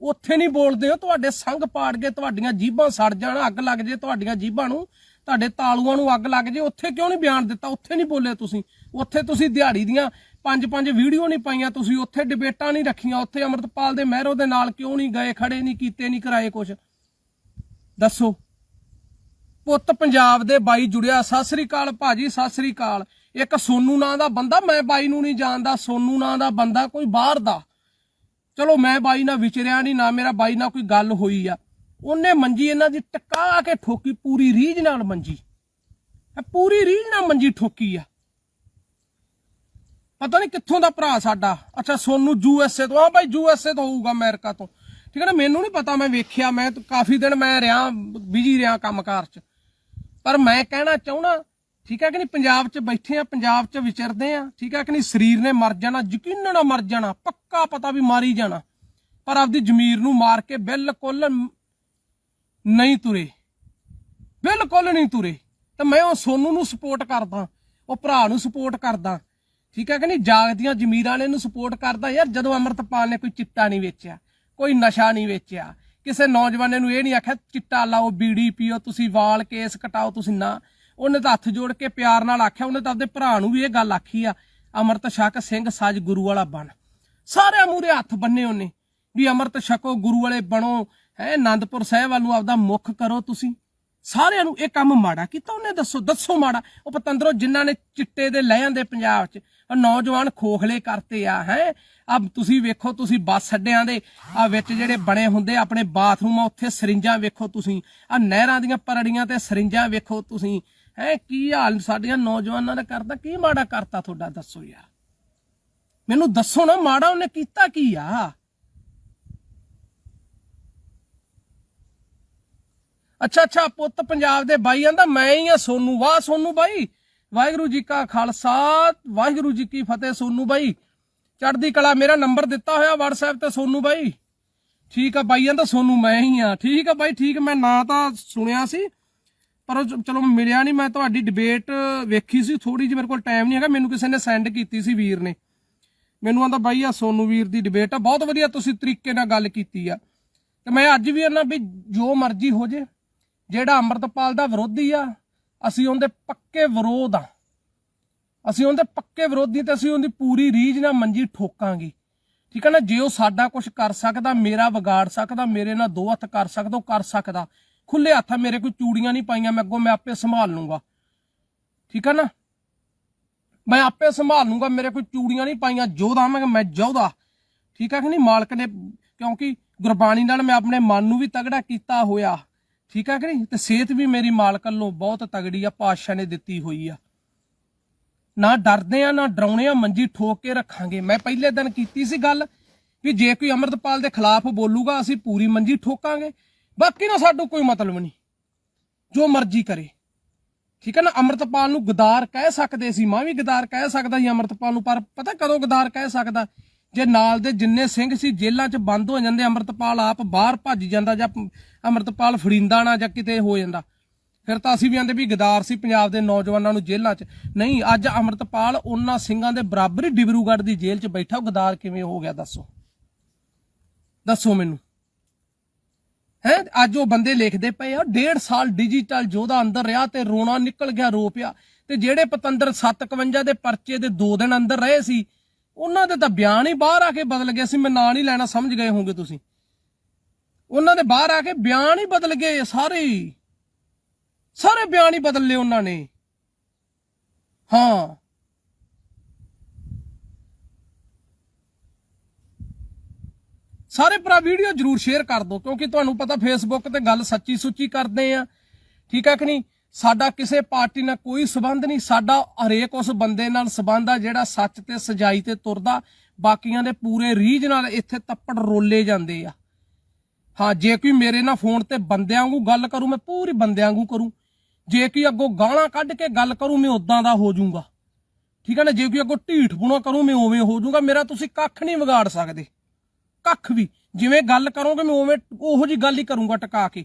ਉੱਥੇ ਨਹੀਂ ਬੋਲਦੇ ਹੋ, ਤੁਹਾਡੇ ਸੰਗ ਪਾੜ ਕੇ ਤੁਹਾਡੀਆਂ ਜੀਭਾਂ ਸੜ ਜਾਣ, ਅੱਗ ਲੱਗ ਜੇ ਤੁਹਾਡੀਆਂ ਜੀਭਾਂ ਨੂੰ, ਤੁਹਾਡੇ ਤਾਲੂਆਂ ਨੂੰ ਅੱਗ ਲੱਗ ਜੇ, ਉੱਥੇ ਕਿਉਂ ਨਹੀਂ ਬਿਆਨ ਦਿੱਤਾ? ਉੱਥੇ ਨਹੀਂ ਬੋਲੇ ਤੁਸੀਂ। ਉੱਥੇ ਤੁਸੀਂ ਦਿਹਾੜੀ ਦੀਆਂ ਪੰਜ ਪੰਜ ਵੀਡੀਓ ਨਹੀਂ ਪਾਈਆਂ, ਤੁਸੀਂ ਉੱਥੇ ਡਿਬੇਟਾਂ ਨਹੀਂ ਰੱਖੀਆਂ, ਉੱਥੇ ਅਮਰਤਪਾਲ ਦੇ ਮਹਿਰੋ ਦੇ ਨਾਲ ਕਿਉਂ ਨਹੀਂ ਗਏ, ਖੜੇ ਨਹੀਂ ਕੀਤੇ, ਨਹੀਂ ਕਰਾਏ ਕੁਝ ਦੱਸੋ। ਪੁੱਤ ਪੰਜਾਬ ਦੇ ਬਾਈ ਜੁੜਿਆ, ਸਤਿ ਸ੍ਰੀ ਅਕਾਲ ਭਾਜੀ, ਸਤਿ ਸ੍ਰੀ ਅਕਾਲ। ਇੱਕ ਸੋਨੂ ਨਾਂ ਦਾ ਬੰਦਾ, ਮੈਂ ਬਾਈ ਨੂੰ ਨਹੀਂ ਜਾਣਦਾ, ਸੋਨੂ ਨਾਂ ਦਾ ਬੰਦਾ ਕੋਈ ਬਾਹਰ ਦਾ। ਚਲੋ ਮੈਂ ਬਾਈ ਨਾਲ ਵਿਚਰਿਆ ਨਹੀਂ, ਨਾ ਮੇਰਾ ਬਾਈ ਨਾਲ ਕੋਈ ਗੱਲ ਹੋਈ ਆ। ਉਹਨੇ ਮੰਜੀ ਇਹਨਾਂ ਦੀ ਟਕਾ ਕੇ ਠੋਕੀ, ਪੂਰੀ ਰੀਝ ਨਾਲ ਮੰਜੀ। ਪੂਰੀ ਰੀਝ ਨਾਲ ਮੰਜੀ ਠੋਕੀ ਆ। ਪਤਾ ਨਹੀਂ ਕਿੱਥੋਂ ਦਾ ਭਰਾ ਸਾਡਾ। ਅੱਛਾ, ਸੋਨੂ ਯੂਐਸਏ ਤੋਂ। ਆ ਬਾਈ ਯੂਐਸਏ ਤੋਂ ਹੋਊਗਾ ਅਮਰੀਕਾ ਤੋਂ। ਠੀਕ ਹੈ ਨਾ, ਮੈਨੂੰ ਨਹੀਂ ਪਤਾ, ਮੈਂ ਵੇਖਿਆ, ਮੈਂ ਕਾਫੀ ਦਿਨ ਮੈਂ ਰਿਹਾ ਬਿਜ਼ੀ ਰਿਹਾ ਕੰਮਕਾਰ 'ਚ। ਪਰ ਮੈਂ ਕਹਿਣਾ ਚਾਹੁੰਦਾ ਠੀਕ ਹੈ ਕਿ ਨਹੀਂ? ਪੰਜਾਬ 'ਚ ਬੈਠੇ ਆ, ਪੰਜਾਬ 'ਚ ਵਿਚਰਦੇ ਆ, ਠੀਕ ਹੈ ਕਿ ਨਹੀਂ? ਸਰੀਰ ਨੇ ਮਰ ਜਾਣਾ ਯਕੀਨਨ ਮਰ ਜਾਣਾ, ਪੱਕਾ ਪਤਾ ਵੀ ਮਾਰੀ ਜਾਣਾ। ਪਰ ਆਪਦੀ ਜ਼ਮੀਰ ਨੂੰ ਮਾਰ ਕੇ ਬਿਲਕੁਲ ਨਹੀਂ ਤੁਰੇ। ਬਿਲਕੁਲ ਨਹੀਂ ਤੁਰੇ। ਤਾਂ ਮੈਂ ਉਹ ਸੋਨੂ ਨੂੰ ਸਪੋਰਟ ਕਰਦਾ, ਉਹ ਭਰਾ ਨੂੰ ਸਪੋਰਟ ਕਰਦਾ। ਠੀਕ ਹੈ ਕਿ ਨਹੀਂ? ਜਾਗਦੀਆਂ ਜ਼ਮੀਰਾਂ ਵਾਲੇ ਨੂੰ ਸਪੋਰਟ ਕਰਦਾ, ਯਾਰ ਜਦੋਂ ਅਮਰਤਪਾਲ ਨੇ ਕੋਈ ਚਿੱਟਾ ਨਹੀਂ ਵੇਚਿਆ, ਕੋਈ ਨਸ਼ਾ ਨਹੀਂ ਵੇਚਿਆ, ਕਿਸੇ ਨੌਜਵਾਨੇ ਨੂੰ ਇਹ ਨਹੀਂ ਆਖਿਆ, ਚਿੱਟਾ ਲਾਓ, ਬੀੜੀ ਪੀਓ, ਤੁਸੀਂ ਵਾਲ ਕੇਸ ਕਟਾਓ, ਤੁਸੀਂ ਨਾ ਉਹਨੇ ਤਾਂ ਹੱਥ ਜੋੜ ਕੇ ਪਿਆਰ ਨਾਲ ਆਖਿਆ, ਉਹਨੇ ਤਾਂ ਆਪਦੇ ਭਰਾ ਨੂੰ ਵੀ ਇਹ ਗੱਲ ਆਖੀ ਆ, ਅਮਰਤ ਛਕ ਸਿੰਘ ਸੱਜ ਗੁਰੂ ਵਾਲਾ ਬਣ। ਸਾਰਿਆਂ ਮੂਰੇ ਹੱਥ ਬੰਨੇ ਉਹਨੇ, ਵੀ ਅਮਰਤ ਛਕੋ, ਗੁਰੂ ਵਾਲੇ ਬਣੋ, ਹੈ ਆਨੰਦਪੁਰ ਸਾਹਿਬ ਵੱਲ ਨੂੰ ਆਪਦਾ ਮੁੱਖ ਕਰੋ ਤੁਸੀਂ। ਸਾਰਿਆਂ ਨੂੰ ਇਹ ਕੰਮ ਮਾੜਾ ਕੀਤਾ ਉਹਨੇ, ਦੱਸੋ ਦੱਸੋ ਮਾੜਾ। ਉਹ ਪਤੰਦਰੋ, ਜਿਨ੍ਹਾਂ ਨੇ ਚਿੱਟੇ ਦੇ ਲੈ ਜਾਂਦੇ ਪੰਜਾਬ 'ਚ ਨੌਜਵਾਨ ਖੋਖਲੇ ਕਰਤੇ ਆ, ਹੈ। ਆ ਤੁਸੀਂ ਵੇਖੋ, ਤੁਸੀਂ ਬੱਸ ਅੱਡਿਆਂ ਦੇ ਆ ਵਿੱਚ ਜਿਹੜੇ ਬਣੇ ਹੁੰਦੇ ਆਪਣੇ ਬਾਥਰੂਮ ਆ, ਉੱਥੇ ਸਰਿੰਜਾਂ ਵੇਖੋ ਤੁਸੀਂ। ਆ ਨਹਿਰਾਂ ਦੀਆਂ ਪਰੜੀਆਂ ਤੇ ਸਰਿੰਜਾਂ ਵੇਖੋ ਤੁਸੀਂ। ਹੈ, ਕੀ ਹਾਲ ਸਾਡੀਆਂ ਨੌਜਵਾਨਾਂ ਦਾ ਕਰਦਾ ਕੀ ਮਾੜਾ ਕਰਤਾ ਤੁਹਾਡਾ? ਦੱਸੋ ਯਾਰ। ਮੈਨੂੰ ਦੱਸੋ ਨਾ, ਮਾੜਾ ਉਹਨੇ ਕੀਤਾ ਕੀ ਆ? ਅੱਛਾ ਅੱਛਾ, ਪੁੱਤ ਪੰਜਾਬ ਦੇ ਬਾਈ ਆਂਦਾ, ਮੈਂ ਹੀ ਆ ਸੋਨੂ। ਵਾਹ ਸੋਨੂ ਬਾਈ। ਵਾਹਿਗੁਰੂ ਜੀ ਕਾ ਖਾਲਸਾ, ਵਾਹਿਗੁਰੂ ਜੀ ਕੀ ਫਤਿਹ ਸੋਨੂ ਬਾਈ। ਚੜ੍ਹਦੀ ਕਲਾ ਮੇਰਾ ਨੰਬਰ ਦਿੱਤਾ ਹੋਇਆ WhatsApp ਤੇ ਸੋਨੂ ਬਾਈ। ਠੀਕ ਆ ਬਾਈ ਆਂਦਾ, ਸੋਨੂ ਮੈਂ ਹੀ ਆ। ਠੀਕ ਆ ਬਾਈ, ਠੀਕ ਮੈਂ ਨਾਂ ਤਾਂ ਸੁਣਿਆ ਸੀ। ਪਰ ਉਹ ਚਲੋ ਮਿਲਿਆ ਨਹੀਂ ਮੈਂ ਤੁਹਾਡੀ ਡਿਬੇਟ ਵੇਖੀ ਸੀ ਥੋੜੀ ਜਿਹੀ ਮੇਰੇ ਕੋਲ ਟਾਈਮ ਨਹੀਂ ਹੈਗਾ, ਮੈਨੂੰ ਕਿਸੇ ਨੇ ਸੈਂਡ ਕੀਤੀ ਸੀ ਵੀਰ ਨੇ। ਮੈਨੂੰ ਆਂਦਾ, ਬਾਈ ਆ ਸੋਨੂ ਵੀਰ ਦੀ ਡਿਬੇਟ ਆ, ਬਹੁਤ ਵਧੀਆ ਤੁਸੀਂ ਤਰੀਕੇ ਨਾਲ ਗੱਲ ਕੀਤੀ ਆ। ਤੇ ਮੈਂ ਅੱਜ ਵੀ ਇਹਨਾਂ ਵੀ ਜੋ ਮਰਜ਼ੀ ਹੋ ਜੇ, ਜਿਹੜਾ ਅੰਮ੍ਰਿਤਪਾਲ ਦਾ ਵਿਰੋਧੀ ਆ, ਅਸੀਂ ਉਹਦੇ ਪੱਕੇ ਵਿਰੋਧ ਆ। ਅਸੀਂ ਉਹਦੇ ਪੱਕੇ ਵਿਰੋਧੀ ਤੇ ਅਸੀਂ ਉਹਦੀ ਪੂਰੀ ਰੀਝ ਨਾਲ ਮੰਜੀ ਠੋਕਾਂਗੇ। ਠੀਕ ਹੈ ਨਾ? ਜੇ ਉਹ ਸਾਡਾ ਕੁਝ ਕਰ ਸਕਦਾ, ਮੇਰਾ ਵਿਗਾੜ ਸਕਦਾ, ਮੇਰੇ ਨਾਲ ਦੋ ਹੱਥ ਕਰ ਸਕਦਾ, ਉਹ ਕਰ ਸਕਦਾ। ਖੁੱਲੇ ਹੱਥ ਆ, ਮੇਰੇ ਕੋਈ ਚੂੜੀਆਂ ਨਹੀਂ ਪਾਈਆਂ ਮੈਂ ਅੱਗੋਂ ਮੈਂ ਆਪੇ ਸੰਭਾਲ ਲੂੰਗਾ। ਠੀਕ ਹੈ ਨਾ? ਮੈਂ ਆਪੇ ਸੰਭਾਲ ਲੂੰਗਾ ਮੇਰੇ ਕੋਈ ਚੂੜੀਆਂ ਨਹੀਂ ਪਾਈਆਂ ਜੋਧਾ ਮੈਂ ਮੈਂ ਜੋਧਾ। ਠੀਕ ਹੈ ਕਿ ਨਹੀਂ? ਮਾਲਕ ਨੇ ਕਿਉਂਕਿ ਗੁਰਬਾਣੀ ਨਾਲ ਮੈਂ ਆਪਣੇ ਮਨ ਨੂੰ ਵੀ ਤਗੜਾ ਕੀਤਾ ਹੋਇਆ। ਠੀਕ ਹੈ ਕਿ ਨਹੀਂ? ਤੇ ਸਿਹਤ ਵੀ ਮੇਰੀ ਮਾਲਕ ਵੱਲੋਂ ਬਹੁਤ ਤਗੜੀ ਆ ਪਾਤਸ਼ਾਹ ਨੇ ਦਿੱਤੀ ਹੋਈ ਆ। ਨਾ ਡਰਦੇ ਆ ਨਾ ਡਰਾਉਣੇ ਆ ਮੰਜੀ ਠੋਕ ਕੇ ਰੱਖਾਂਗੇ। ਮੈਂ ਪਹਿਲੇ ਦਿਨ ਕੀਤੀ ਸੀ ਗੱਲ ਵੀ ਜੇ ਕੋਈ ਅਮਰਤਪਾਲ ਦੇ ਖਿਲਾਫ ਬੋਲੂਗਾ ਅਸੀਂ ਪੂਰੀ ਮੰਜੀ ਠੋਕਾਂਗੇ। ਬਾਕੀ ਨਾ ਸਾਡੂ ਕੋਈ ਮਤਲਬ ਨਹੀਂ। ਜੋ ਮਰਜ਼ੀ ਕਰੇ। ਠੀਕ ਹੈ ਨਾ? ਅਮਰਤਪਾਲ ਨੂੰ ਗਦਾਰ ਕਹਿ ਸਕਦੇ ਸੀ। ਮੈਂ ਵੀ ਗਦਾਰ ਕਹਿ ਸਕਦਾ ਸੀ ਅਮਰਤਪਾਲ ਨੂੰ, ਪਰ ਪਤਾ ਕਦੋਂ ਗਦਾਰ ਕਹਿ ਸਕਦਾ? ਜੇ ਨਾਲ ਦੇ ਜਿੰਨੇ ਸਿੰਘ ਸੀ, ਜੇਲ੍ਹਾਂ 'ਚ ਬੰਦ ਹੋ ਜਾਂਦੇ, ਅਮਰਤਪਾਲ ਆਪ ਬਾਹਰ ਭੱਜ ਜਾਂਦਾ ਜਾਂ ਅਮਰਤਪਾਲ ਫੜਿੰਦਾ ਨਾ ਜਾਂ ਕਿਤੇ ਹੋ ਜਾਂਦਾ। ਫਿਰ ਤਾਂ ਅਸੀਂ ਵੀ ਆਂਦੇ ਵੀ ਗਦਾਰ ਸੀ ਪੰਜਾਬ ਦੇ ਨੌਜਵਾਨਾਂ ਨੂੰ ਜੇਲ੍ਹਾਂ 'ਚ। ਨਹੀਂ, ਅੱਜ ਅਮਰਤਪਾਲ ਉਹਨਾਂ ਸਿੰਘਾਂ ਦੇ ਬਰਾਬਰ ਹੀ ਡਿਬਰੂਗੜ੍ਹ ਦੀ ਜੇਲ੍ਹ 'ਚ ਬੈਠਾ। ਉਹ ਗਦਾਰ ਕਿਵੇਂ ਹੋ ਗਿਆ? ਦੱਸੋ। ਦੱਸੋ ਮੈਨੂੰ। ਹੈ, ਅੱਜ ਉਹ ਬੰਦੇ ਲਿਖਦੇ ਪਏ ਆ, ਡੇਢ ਸਾਲ ਡਿਜੀਟਲ ਜੋਧਾ ਅੰਦਰ ਰਿਹਾ ਤੇ ਰੋਣਾ ਨਿਕਲ ਗਿਆ, ਰੋ ਪਿਆ। ਤੇ ਜਿਹੜੇ ਪਤੰਦਰ 751 ਦੇ ਪਰਚੇ ਦੇ 2 ਦਿਨ ਅੰਦਰ ਰਹੇ ਸੀ, ਉਹਨਾਂ ਦੇ ਤਾਂ ਬਿਆਨ ਹੀ ਬਾਹਰ ਆ ਕੇ ਬਦਲ ਗਏ ਸੀ, ਮੈਂ ਨਾਂ ਨਹੀਂ ਲੈਣਾ, ਸਮਝ ਗਏ ਹੋਗੇ ਤੁਸੀਂ। ਉਹਨਾਂ ਦੇ ਬਾਹਰ ਆ ਕੇ ਬਿਆਨ ਹੀ ਬਦਲ ਗਏ ਸਾਰੇ ਸਾਰੇ ਬਿਆਨ ਹੀ ਬਦਲ ਲਏ ਉਹਨਾਂ ਨੇ। ਹਾਂ। ਸਾਰੇ ਭਰਾ ਵੀਡੀਓ ਜਰੂਰ ਸ਼ੇਅਰ ਕਰ ਦਿਓ, ਕਿਉਂਕਿ ਤੁਹਾਨੂੰ ਪਤਾ ਫੇਸਬੁੱਕ ਤੇ ਗੱਲ ਸੱਚੀ ਸੁੱਚੀ ਕਰਦੇ ਆ। ਠੀਕ ਹੈ ਕਿ ਨਹੀਂ? ਸਾਡਾ ਕਿਸੇ ਪਾਰਟੀ ਨਾਲ ਕੋਈ ਸਬੰਧ ਨਹੀਂ, ਸਾਡਾ ਹਰੇਕ ਉਸ ਬੰਦੇ ਨਾਲ ਸਬੰਧ ਆ ਜਿਹੜਾ ਸੱਚ ਤੇ ਸਜਾਈ ਤੇ ਤੁਰਦਾ, ਬਾਕੀਆਂ ਦੇ ਪੂਰੇ ਰੀਝ ਨਾਲ ਇੱਥੇ ਤੱਪੜ ਰੋਲੇ ਜਾਂਦੇ ਆ। ਹਾਂ, ਜੇ ਕੋਈ ਮੇਰੇ ਨਾਲ ਫੋਨ ਤੇ ਬੰਦਿਆਂ ਵਾਂਗੂ ਗੱਲ ਕਰੂ, ਮੈਂ ਪੂਰੀ ਬੰਦਿਆਂ ਵਾਂਗੂ ਕਰੂੰ। ਜੇ ਕੋਈ ਅੱਗੋਂ ਗਾਲਾਂ ਕੱਢ ਕੇ ਗੱਲ ਕਰੂ, ਮੈਂ ਉਦਾਂ ਦਾ ਹੋ ਜਾਊਂਗਾ। ਠੀਕ ਹੈ ਨਾ? ਜੇ ਕੋਈ ਅੱਗੋਂ ਢੀਠ ਪੁਣਾ ਕਰੂ, ਮੈਂ ਉਵੇਂ ਹੋ ਜਾਊਂਗਾ। ਮੇਰਾ ਤੁਸੀਂ ਕੱਖ ਨਹੀਂ ਵਿਗਾੜ ਸਕਦੇ। ਕੱਖ ਵੀ। ਜਿਵੇਂ ਗੱਲ ਕਰੋਗੇ, ਮੈਂ ਉਵੇਂ ਉਹੋ ਜੀ ਗੱਲ ਹੀ ਕਰੂੰਗਾ ਟਕਾ ਕੇ।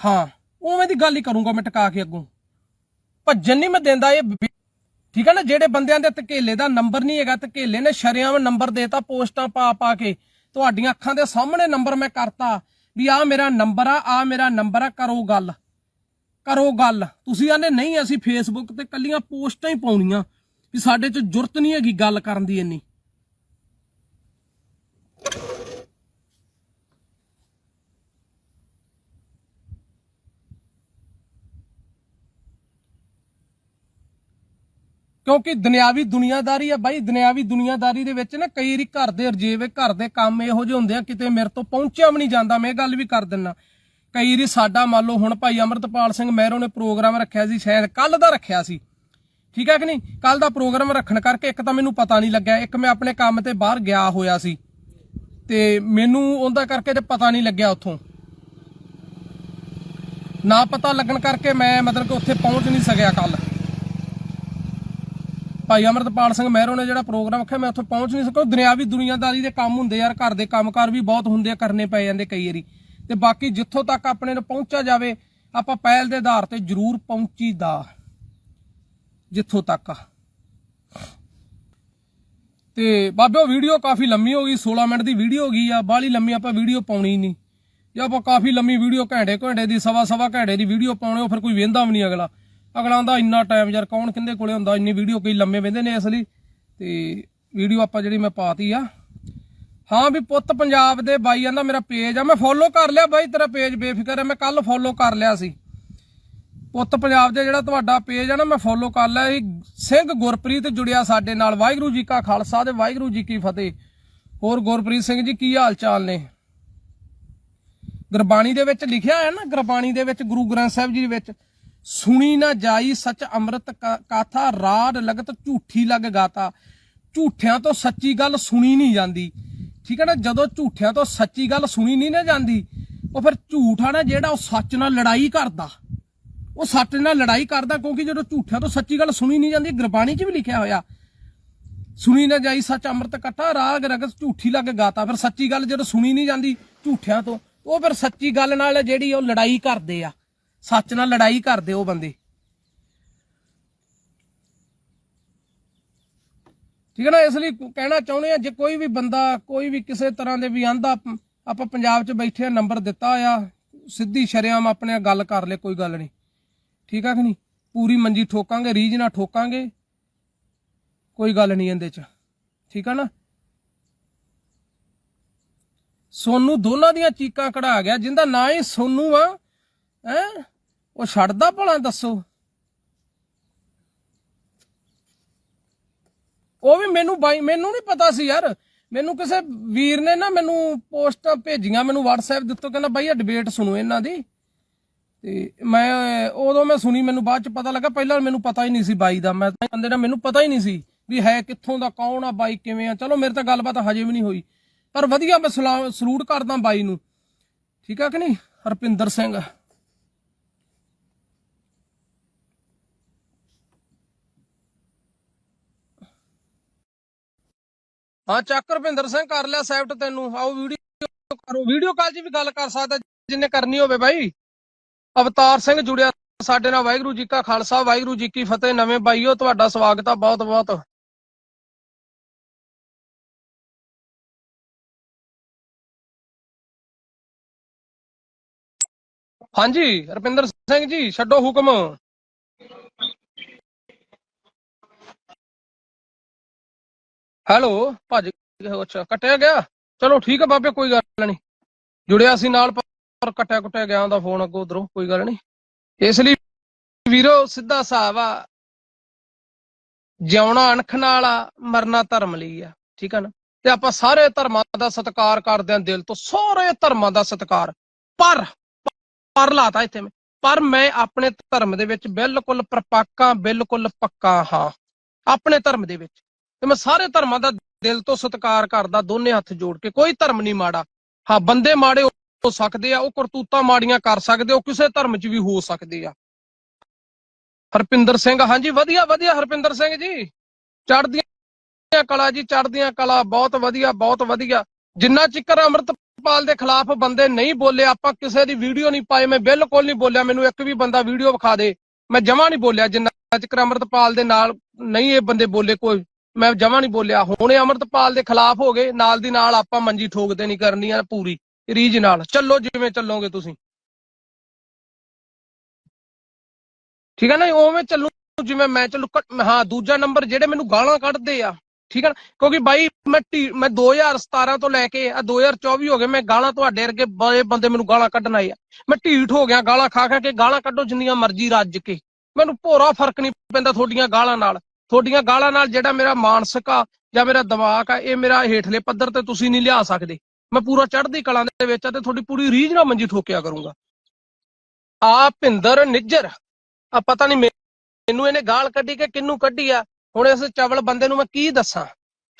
ਹਾਂ, ਉਵੇਂ ਦੀ ਗੱਲ ਹੀ ਕਰੂੰਗਾ ਮੈਂ ਟਕਾ ਕੇ ਅੱਗੋਂ। ਭੱਜਣ ਨਹੀਂ ਮੈਂ ਦਿੰਦਾ ਇਹ ਠੀਕ ਹੈ ਨਾ, ਜਿਹੜੇ ਬੰਦਿਆਂ ਦੇ ਧਕੇਲੇ ਦਾ ਨੰਬਰ ਨਹੀਂ ਹੈਗਾ, ਧਕੇਲੇ ਨੇ ਸ਼ਰਿਆਮ ਨੰਬਰ ਦੇਤਾ, ਪੋਸਟਾਂ ਪਾ ਪਾ ਕੇ। ਤੁਹਾਡੀਆਂ ਅੱਖਾਂ ਦੇ ਸਾਹਮਣੇ ਨੰਬਰ ਮੈਂ ਕਰਤਾ ਵੀ ਆ ਮੇਰਾ ਨੰਬਰ ਆ ਆ ਮੇਰਾ ਨੰਬਰ ਆ, ਕਰੋ ਗੱਲ। ਕਰੋ ਗੱਲ। ਤੁਸੀਂ ਆਨੇ ਨਹੀਂ, ਅਸੀਂ ਫੇਸਬੁੱਕ ਤੇ ਕੱਲੀਆਂ ਪੋਸਟਾਂ ਹੀ ਪਾਉਣੀਆਂ। ਵੀ ਸਾਡੇ 'ਚ ਜੁਰਤ ਨਹੀਂ ਹੈਗੀ ਗੱਲ ਕਰਨ ਦੀ ਇੰਨੀ। ਕਿਉਂਕਿ ਦੁਨਿਆਵੀ ਦੁਨੀਆਦਾਰੀ ਆ ਬਾਈ, ਦੁਨਿਆਵੀ ਦੁਨੀਆਦਾਰੀ ਦੇ ਵਿੱਚ ਨਾ ਕਈ ਵਾਰੀ ਘਰ ਦੇ ਰਜੇਵੇ ਘਰ ਦੇ ਕੰਮ ਇਹੋ ਜਿਹੇ ਹੁੰਦੇ ਆ, ਕਿਤੇ ਮੇਰੇ ਤੋਂ ਪਹੁੰਚਿਆ ਵੀ ਨਹੀਂ ਜਾਂਦਾ, ਮੈਂ ਇਹ ਗੱਲ ਵੀ ਕਰ ਦਿੰਨਾ। ਕਈ ਵਾਰੀ ਸਾਡਾ ਮੰਨ ਲਓ ਹੁਣ ਭਾਈ ਅਮਰਤਪਾਲ ਸਿੰਘ ਮਹਿਰੋ ਨੇ ਪ੍ਰੋਗਰਾਮ ਰੱਖਿਆ ਸੀ, ਸ਼ਾਇਦ ਕੱਲ ਦਾ ਰੱਖਿਆ ਸੀ। ਠੀਕ ਹੈ ਕਿ ਨਹੀਂ? ਕੱਲ ਦਾ ਪ੍ਰੋਗਰਾਮ ਰੱਖਣ ਕਰਕੇ ਇੱਕ ਤਾਂ ਮੈਨੂੰ ਪਤਾ ਨਹੀਂ ਲੱਗਿਆ, ਇੱਕ ਮੈਂ ਆਪਣੇ ਕੰਮ ਤੇ ਬਾਹਰ ਗਿਆ ਹੋਇਆ ਸੀ। ਤੇ ਮੈਨੂੰ ਉਹਦਾ ਕਰਕੇ ਤੇ ਪਤਾ ਨਹੀਂ ਲੱਗਿਆ ਉੱਥੋਂ। ਨਾ ਪਤਾ ਲੱਗਣ ਕਰਕੇ ਮੈਂ ਮਤਲਬ ਕਿ ਉੱਥੇ ਪਹੁੰਚ ਨਹੀਂ ਸਕਿਆ ਕੱਲ ਭਾਈ ਅਮਰਤਪਾਲ ਸਿੰਘ ਮਹਿਰੋ ਨੇ ਜਿਹੜਾ ਪ੍ਰੋਗਰਾਮ ਰੱਖਿਆ, ਮੈਂ ਉੱਥੇ ਪਹੁੰਚ ਨਹੀਂ ਸਕਿਆ। ਉਹ ਦੁਨਿਆਵੀ ਦੁਨੀਆਦਾਰੀ ਦੇ ਕੰਮ ਹੁੰਦੇ ਯਾਰ, ਘਰ ਦੇ ਕੰਮਕਾਰ ਵੀ ਬਹੁਤ ਹੁੰਦੇ ਆ, ਕਰਨੇ ਪੈ ਜਾਂਦੇ ਕਈ ਵਾਰੀ। ਤੇ ਬਾਕੀ ਜਿੱਥੋਂ ਤੱਕ ਆਪਣੇ ਨੂੰ ਪਹੁੰਚਿਆ ਜਾਵੇ, ਆਪਾਂ ਪਹਿਲ ਦੇ ਆਧਾਰ ਤੇ ਜ਼ਰੂਰ ਪਹੁੰਚੀਦਾ। ਜਿੱਥੋਂ ਤੱਕ। ਆ। ਤੇ ਬਾਬੇ, ਉਹ ਵੀਡੀਓ ਕਾਫੀ ਲੰਮੀ ਹੋ ਗਈ 16 ਮਿੰਟ ਦੀ ਵੀਡੀਓ ਹੋ ਗਈ ਆ, ਬਾਹਲੀ ਲੰਮੀ ਆਪਾਂ ਵੀਡੀਓ ਪਾਉਣੀ ਨਹੀਂ। ਜਾਂ ਆਪਾਂ ਕਾਫੀ ਲੰਮੀ ਵੀਡੀਓ ਘੰਟੇ ਘੰਟੇ ਦੀ, ਸਵਾ ਸਵਾ ਘੰਟੇ ਦੀ ਵੀਡੀਓ ਪਾਉਣੇ, ਉਹ ਫਿਰ ਕੋਈ ਵੇਂਦਾ ਵੀ ਨਹੀਂ ਅਗਲਾ। ਅਗਲਾ ਆਂਦਾ ਇੰਨਾ ਟਾਈਮ ਯਾਰ, ਕੌਣ ਕਿੰਦੇ ਕੋਲੇ ਹੁੰਦਾ? ਇੰਨੀ ਵੀਡੀਓ ਕਈ ਲੰਮੇ ਵੇਂਦੇ ਨੇ ਇਸ ਲਈ ਤੇ ਵੀਡੀਓ ਆਪਾਂ ਜਿਹੜੀ ਮੈਂ ਪਾਤੀ ਆ। ਹਾਂ ਵੀ ਪੁੱਤ, ਪੰਜਾਬ ਦੇ ਬਾਈ ਕਹਿੰਦਾ ਮੇਰਾ ਪੇਜ ਆ। ਮੈਂ ਫੋਲੋ ਕਰ ਲਿਆ ਬਾਈ, ਤੇਰਾ ਪੇਜ ਬੇਫਿਕਰ ਹੈ ਮੈਂ ਕੱਲ ਫੋਲੋ ਕਰ ਲਿਆ ਸੀ। ਪੁੱਤ, ਪੰਜਾਬ ਦੇ ਜਿਹੜਾ ਤੁਹਾਡਾ ਪੇਜ ਆ ਨਾ, ਮੈਂ ਫੋਲੋ ਕਰ ਲਿਆ ਸੀ। ਸਿੰਘ ਗੁਰਪ੍ਰੀਤ ਜੁੜਿਆ ਸਾਡੇ ਨਾਲ। ਵਾਹਿਗੁਰੂ ਜੀ ਕਾ ਖਾਲਸਾ ਤੇ ਵਾਹਿਗੁਰੂ ਜੀ ਕੀ ਫਤਿਹ। ਹੋਰ ਗੁਰਪ੍ਰੀਤ ਸਿੰਘ ਜੀ, ਕੀ ਹਾਲ ਚਾਲ ਨੇ? ਗੁਰਬਾਣੀ ਦੇ ਵਿੱਚ ਲਿਖਿਆ ਹੈ ਨਾ, ਗੁਰਬਾਣੀ ਦੇ ਵਿੱਚ, ਗੁਰੂ ਗ੍ਰੰਥ ਸਾਹਿਬ ਜੀ ਦੇ ਵਿੱਚ। ਸੁਣੀ ਨਾ ਜਾਈ ਸੱਚ ਅੰਮ੍ਰਿਤ ਕਾ- ਕਾਥਾ ਰਾਡ ਲਗਤ ਝੂਠੀ ਲਗ ਗਾਤਾ। ਝੂਠਿਆਂ ਤੋਂ ਸੱਚੀ ਗੱਲ ਸੁਣੀ ਨਹੀਂ ਜਾਂਦੀ। ਠੀਕ ਹੈ ਨਾ? ਜਦੋਂ ਝੂਠਿਆਂ ਤੋਂ ਸੱਚੀ ਗੱਲ ਸੁਣੀ ਨਹੀਂ ਨਾ ਜਾਂਦੀ, ਉਹ ਫਿਰ ਝੂਠ ਆ ਨਾ ਜਿਹੜਾ ਉਹ ਸੱਚ ਨਾਲ ਲੜਾਈ ਕਰਦਾ। ਉਹ ਸੱਚ ਨਾਲ ਲੜਾਈ ਕਰਦਾ ਕਿਉਂਕਿ ਜਦੋਂ ਝੂਠਿਆਂ ਤੋਂ ਸੱਚੀ ਗੱਲ ਸੁਣੀ ਨਹੀਂ ਜਾਂਦੀ, ਗੁਰਬਾਣੀ 'ਚ ਵੀ ਲਿਖਿਆ ਹੋਇਆ। ਸੁਣੀ ਨਾ ਜਾਈ ਸੱਚ ਅੰਮ੍ਰਿਤ ਕਟਾ ਰਾਗ ਰਗਤ ਝੂਠੀ ਲੱਗ ਗਾਤਾ। ਫਿਰ ਸੱਚੀ ਗੱਲ ਜਦੋਂ ਸੁਣੀ ਨਹੀਂ ਜਾਂਦੀ ਝੂਠਿਆਂ ਤੋਂ, ਉਹ ਫਿਰ ਸੱਚੀ ਗੱਲ ਨਾਲ ਜਿਹੜੀ ਉਹ ਲੜਾਈ ਕਰਦੇ ਆ। ਸੱਚ ਨਾਲ ਲੜਾਈ ਕਰਦੇ ਉਹ ਬੰਦੇ। ਠੀਕ ਹੈ ਨਾ, ਇਸ ਲਈ ਕਹਿਣਾ ਚਾਹੁੰਦੇ ਆ ਜੇ ਕੋਈ ਵੀ ਬੰਦਾ, ਕੋਈ ਵੀ ਕਿਸੇ ਤਰ੍ਹਾਂ ਦੇ ਵੀ ਆਂਦਾ, ਆਪਾਂ ਪੰਜਾਬ 'ਚ ਬੈਠੇ ਆ ਨੰਬਰ ਦਿੱਤਾ ਆ, ਸਿੱਧੀ ਸ਼ਰਿਆਮ ਆਪਣੇ ਨਾਲ ਗੱਲ ਕਰ ਲੈ ਕੋਈ ਗੱਲ ਨਹੀਂ। ਠੀਕ ਆ ਕਿ ਨਹੀਂ? ਪੂਰੀ ਮੰਜੀ ਠੋਕਾਂਗੇ, ਰੀਝ ਨਾਲ ਠੋਕਾਂਗੇ, ਕੋਈ ਗੱਲ ਨਹੀਂ ਇਹਦੇ 'ਚ। ਠੀਕ ਆ ਨਾ? ਸੋਨੂੰ ਦੋਨਾਂ ਦੀਆਂ ਚੀਕਾਂ ਕਢਾ ਗਿਆ, ਜਿੰਦਾ ਨਾਂ ਹੀ ਸੋਨੂ ਆ, ਹੈ? ਉਹ ਛੱਡਦਾ ਭਲਾ, ਦੱਸੋ। ਉਹ ਵੀ ਮੈਨੂੰ ਬਾਈ, ਮੈਨੂੰ ਨਹੀਂ ਪਤਾ ਸੀ ਯਾਰ। ਮੈਨੂੰ ਕਿਸੇ ਵੀਰ ਨੇ ਨਾ ਮੈਨੂੰ ਪੋਸਟਾਂ ਭੇਜੀਆਂ, ਮੈਨੂੰ WhatsApp ਦਿੱਤੋ, ਕਹਿੰਦਾ ਬਾਈ ਇਹ ਡਿਬੇਟ ਸੁਣੋ ਇਹਨਾਂ ਦੀ। ਤੇ ਮੈਂ ਉਦੋਂ ਮੈਂ ਸੁਣੀ, ਮੈਨੂੰ ਬਾਅਦ ਚ ਪਤਾ ਲੱਗਾ, ਪਹਿਲਾਂ ਮੈਨੂੰ ਪਤਾ ਹੀ ਨਹੀਂ ਸੀ ਬਾਈ ਦਾ। ਮੈਂ ਤਾਂ ਬੰਦੇ ਦਾ ਮੈਨੂੰ ਪਤਾ ਹੀ ਨਹੀਂ ਸੀ ਵੀ ਹੈ ਕਿੱਥੋਂ ਦਾ, ਕੌਣ ਆ, ਬਾਈ ਕਿਵੇਂ ਆ। ਚਲੋ, ਮੇਰੇ ਤਾਂ ਗੱਲਬਾਤ ਹਜੇ ਵੀ ਨਹੀਂ ਹੋਈ। ਪਰ ਵਧੀਆ ਮੈਂ ਸਲਾਮ ਸਲੂਟ ਕਰਦਾ ਬਾਈ ਨੂੰ। ਠੀਕ ਆ ਕਿ ਨਹੀਂ? ਹਰਪਿੰਦਰ ਸਿੰਘ। ਹਾਂ, ਚੱਕ ਰੁਪਿੰਦਰ ਸਿੰਘ, ਕਰ ਲਿਆ ਸੈਫਟ ਤੈਨੂੰ। ਆਓ ਵੀਡੀਓ ਕਰੋ। ਵੀਡੀਓ ਕਾਲ 'ਚ ਵੀ ਗੱਲ ਕਰ ਸਕਦਾ, ਜਿੰਨੇ ਕਰਨੀ ਹੋਵੇ ਬਾਈ। ਅਵਤਾਰ ਸਿੰਘ ਜੁੜਿਆ ਸਾਡੇ ਨਾਲ। ਵਾਹਿਗੁਰੂ ਜੀ ਕਾ ਖਾਲਸਾ, ਵਾਹਿਗੁਰੂ ਜੀ ਕੀ ਫਤਿਹ। ਨਵੇਂ ਬਾਈਓ, ਤੁਹਾਡਾ ਸਵਾਗਤ ਆ ਬਹੁਤ ਬਹੁਤ। ਹਾਂਜੀ, ਰਪਿੰਦਰ ਸਿੰਘ ਜੀ, ਛੱਡੋ ਹੁਕਮ। ਹੈਲੋ ਭੱਜ ਗਿਆ, ਅੱਛਾ ਕੱਟਿਆ ਗਿਆ? ਚਲੋ ਠੀਕ ਆ ਬਾਬੇ ਕੋਈ ਗੱਲ ਨਹੀਂ। ਜੁੜਿਆ ਸੀ ਨਾਲ ਪਰ ਕੱਟਿਆ ਕੁੱਟਿਆ ਗਿਆ ਉਹਦਾ ਫੋਨ ਅੱਗੋਂ ਉਧਰੋਂ ਕੋਈ ਗੱਲ ਨਹੀਂ। ਇਸ ਲਈ ਵੀਰੋ ਸਿੱਧਾ ਹਿਸਾਬ ਆ ਜਿਉਣਾ ਅਣਖ ਨਾਲ ਆ ਮਰਨਾ ਧਰਮ ਲਈ ਆ ਠੀਕ ਆ ਨਾ? ਤੇ ਆਪਾਂ ਸਾਰੇ ਧਰਮਾਂ ਦਾ ਸਤਿਕਾਰ ਕਰਦੇ ਹਾਂ ਦਿਲ ਤੋਂ ਸਾਰੇ ਧਰਮਾਂ ਦਾ ਸਤਿਕਾਰ। ਪਰ ਪਰ ਲਾਤਾ ਇੱਥੇ ਮੈਂ ਪਰ ਮੈਂ ਆਪਣੇ ਧਰਮ ਦੇ ਵਿੱਚ ਬਿਲਕੁਲ ਪ੍ਰਪੱਕਾ ਬਿਲਕੁਲ ਪੱਕਾ ਹਾਂ। ਆਪਣੇ ਧਰਮ ਦੇ ਵਿੱਚ। ਤੇ ਮੈਂ ਸਾਰੇ ਧਰਮਾਂ ਦਾ ਦਿਲ ਤੋਂ ਸਤਿਕਾਰ ਕਰਦਾ, ਦੋਨੇ ਹੱਥ ਜੋੜ ਕੇ। ਕੋਈ ਧਰਮ ਨਹੀਂ ਮਾੜਾ। ਹਾਂ, ਬੰਦੇ ਮਾੜੇ ਹੋ ਸਕਦੇ ਆ, ਉਹ ਕਰਤੂਤਾਂ ਮਾੜੀਆਂ ਕਰ ਸਕਦੇ ਉਹ ਕਿਸੇ ਧਰਮ 'ਚ ਵੀ ਹੋ ਸਕਦੇ ਆ। ਹਰਪਿੰਦਰ ਸਿੰਘ, ਹਾਂਜੀ, ਵਧੀਆ ਵਧੀਆ, ਹਰਪਿੰਦਰ ਸਿੰਘ ਜੀ। ਚੜਦੀਆਂ ਕਲਾ ਜੀ ਚੜਦੀਆਂ ਕਲਾ, ਬਹੁਤ ਵਧੀਆ ਬਹੁਤ ਵਧੀਆ। ਜਿੰਨਾ ਚਿਕਰ ਅਮਰਤਪਾਲ ਦੇ ਖਿਲਾਫ ਬੰਦੇ ਨਹੀਂ ਬੋਲੇ, ਆਪਾਂ ਕਿਸੇ ਦੀ ਵੀਡੀਓ ਨਹੀਂ ਪਾਏ ਮੈਂ ਬਿਲਕੁਲ ਨਹੀਂ ਬੋਲਿਆ, ਮੈਨੂੰ ਇੱਕ ਵੀ ਬੰਦਾ ਵੀਡੀਓ ਵਿਖਾ ਦੇ। ਮੈਂ ਜਮਾ ਨਹੀਂ ਬੋਲਿਆ, ਜਿੰਨਾ ਚਿਕਰ ਅਮਰਤਪਾਲ ਦੇ ਨਾਲ ਨਹੀਂ ਇਹ ਬੰਦੇ ਬੋਲੇ ਕੋਈ। ਮੈਂ ਜਮਾ ਨਹੀਂ ਬੋਲਿਆ। ਹੁਣ ਇਹ ਅਮਰਤਪਾਲ ਦੇ ਖਿਲਾਫ ਹੋ ਗਏ। ਨਾਲ ਦੀ ਨਾਲ ਆਪਾਂ ਮੰਜੀ ਠੋਕਦੇ ਨਹੀਂ ਕਰਨੀ ਆ ਪੂਰੀ। ਰੀਜ ਨਾਲ। ਚੱਲੋ ਜਿਵੇਂ ਚੱਲੋਗੇ ਤੁਸੀਂ। ਠੀਕ ਹੈ ਨਾ? ਉਵੇਂ ਚੱਲੂ ਜਿਵੇਂ ਮੈਂ ਚੱਲੂ। ਹਾਂ, ਦੂਜਾ ਨੰਬਰ ਜਿਹੜੇ ਮੈਨੂੰ ਗਾਲਾਂ ਕੱਢਦੇ ਆ। ਠੀਕ ਹੈ ਨਾ? ਕਿਉਂਕਿ ਬਾਈ, ਮੈਂ ਢੀ- ਮੈਂ 2017 ਤੋਂ ਲੈ ਕੇ ਆ 2024 ਹੋ ਗਏ। ਮੈਂ ਗਾਲਾਂ ਤੁਹਾਡੇ ਵਰਗੇ ਬੜੇ ਬੰਦੇ ਮੈਨੂੰ ਗਾਲਾਂ ਕੱਢਣ ਆਏ ਆ। ਮੈਂ ਢੀਠ ਹੋ ਗਿਆ। ਗਾਲਾਂ ਖਾ ਖਾ ਕੇ ਗਾਲਾਂ ਕੱਢੋ ਜਿੰਨੀਆਂ ਮਰਜ਼ੀ ਰੱਜ ਕੇ। ਮੈਨੂੰ ਭੋਰਾ ਫ਼ਰਕ ਨਹੀਂ ਪੈਂਦਾ ਤੁਹਾਡੀਆਂ ਗਾਲਾਂ ਨਾਲ। ਤੁਹਾਡੀਆਂ ਗਾਲਾਂ ਨਾਲ ਜਿਹੜਾ ਮੇਰਾ ਮਾਨਸਿਕ ਆ ਜਾਂ ਮੇਰਾ ਦਿਮਾਗ ਆ, ਇਹ ਮੇਰਾ ਹੇਠਲੇ ਪੱਧਰ ਤੇ ਤੁਸੀਂ ਨਹੀਂ ਲਿਆ ਸਕਦੇ। ਮੈਂ ਪੂਰਾ ਚੜ੍ਹਦੀ ਕਲਾਂ ਦੇ ਵਿੱਚ ਆ ਤੇ ਤੁਹਾਡੀ ਪੂਰੀ ਰੀਝ ਨਾਲ ਮੰਜੀ ਠੋਕਿਆ ਕਰੂੰਗਾ। ਆ ਭਿੰਦਰ ਨਿੱਜਰ ਆ ਪਤਾ ਨਹੀਂ ਮੈਨੂੰ ਇਹਨੇ ਗਾਲ ਕੱਢੀ ਕਿ ਕਿੰਨੂੰ ਕੱਢੀ ਆ? ਹੁਣ ਇਸ ਚਵਲ ਬੰਦੇ ਨੂੰ ਮੈਂ ਕੀ ਦੱਸਾਂ?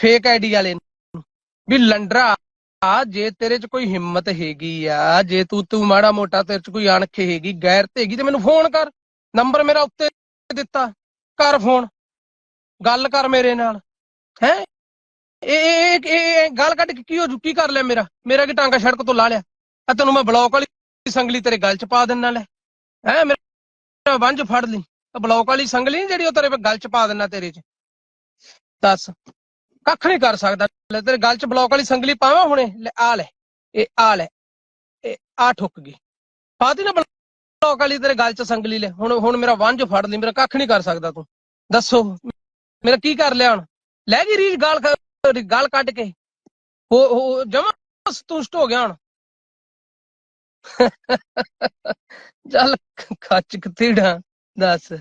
ਫੇਕ ਆਈਡੀ ਵਾਲੇ ਨੂੰ। ਵੀ ਲੰਡਰਾ, ਜੇ ਤੇਰੇ 'ਚ ਕੋਈ ਹਿੰਮਤ ਹੈਗੀ ਆ, ਜੇ ਤੂੰ ਤੂੰ ਮਾੜਾ ਮੋਟਾ ਤੇਰੇ 'ਚ ਕੋਈ ਅਣਖ ਹੈਗੀ ਗੈਰਤ ਹੈਗੀ, ਤੇ ਮੈਨੂੰ ਫੋਨ ਕਰ। ਨੰਬਰ ਮੇਰਾ ਉੱਤੇ ਦਿੱਤਾ। ਕਰ ਫੋਨ ਗੱਲ ਕਰ ਮੇਰੇ ਨਾਲ, ਹੈ? ਇਹ ਇਹ ਗੱਲ ਕੱਢ ਕੇ ਕੀ ਹੋ ਜੂ? ਕਰ ਲਿਆ ਮੇਰਾ? ਮੇਰਾ ਕੀ ਟਾਂਗਾ ਸੜਕ ਤੋਂ ਲਾ ਲਿਆ? ਆ ਤੈਨੂੰ ਮੈਂ ਬਲੌਕ ਵਾਲੀ ਸੰਗਲੀ ਤੇਰੇ ਗਲ 'ਚ ਪਾ ਦੇਣ ਲੈ। ਹੈ? ਮੇਰਾ ਵੰਜ ਫੜ ਲਈ। ਆ ਬਲੌਕ ਵਾਲੀ ਸੰਗਲੀ ਜਿਹੜੀ ਉਹ ਤੇਰੇ ਗਲ 'ਚ ਪਾ ਦੇਣਾ ਤੇਰੇ 'ਚ? ਦੱਸ। ਕੱਖ ਨਹੀਂ ਕਰ ਸਕਦਾ। ਲੈ ਤੇਰੇ ਗਲ 'ਚ ਬਲੌਕ ਵਾਲੀ ਸੰਗਲੀ ਪਾਵਾਂ ਹੁਣੇ? ਲੈ, ਆ ਲੈ। ਇਹ, ਆ ਲੈ। ਇਹ, ਆ ਠੁੱਕ ਗਈ। ਪਾਤੀ ਨਾ ਬਲੌਕ ਵਾਲੀ ਤੇਰੇ ਗਲ 'ਚ ਸੰਗਲੀ ਲੈ। ਹੁਣ ਹੁਣ ਮੇਰਾ ਵੰਜ ਫੜ ਲਈ। ਮੇਰਾ ਕੱਖ ਨਹੀਂ ਕਰ ਸਕਦਾ ਤੂੰ। ਦੱਸੋ। ਮੇਰਾ ਕੀ ਕਰ ਲਿਆ ਹੁਣ? ਲੈ ਗਈ ਰੀਲ ਗਾਲ ਗਾਲ ਕੱਢ ਕੇ। ਹੋ ਹੋ ਜਮਾ ਸੰਤੁਸ਼ਟ ਹੋ ਗਿਆ ਹੁਣ। ਚੱਲ, ਖੱਚ ਕਿਤੇੜਾ ਦੱਸ।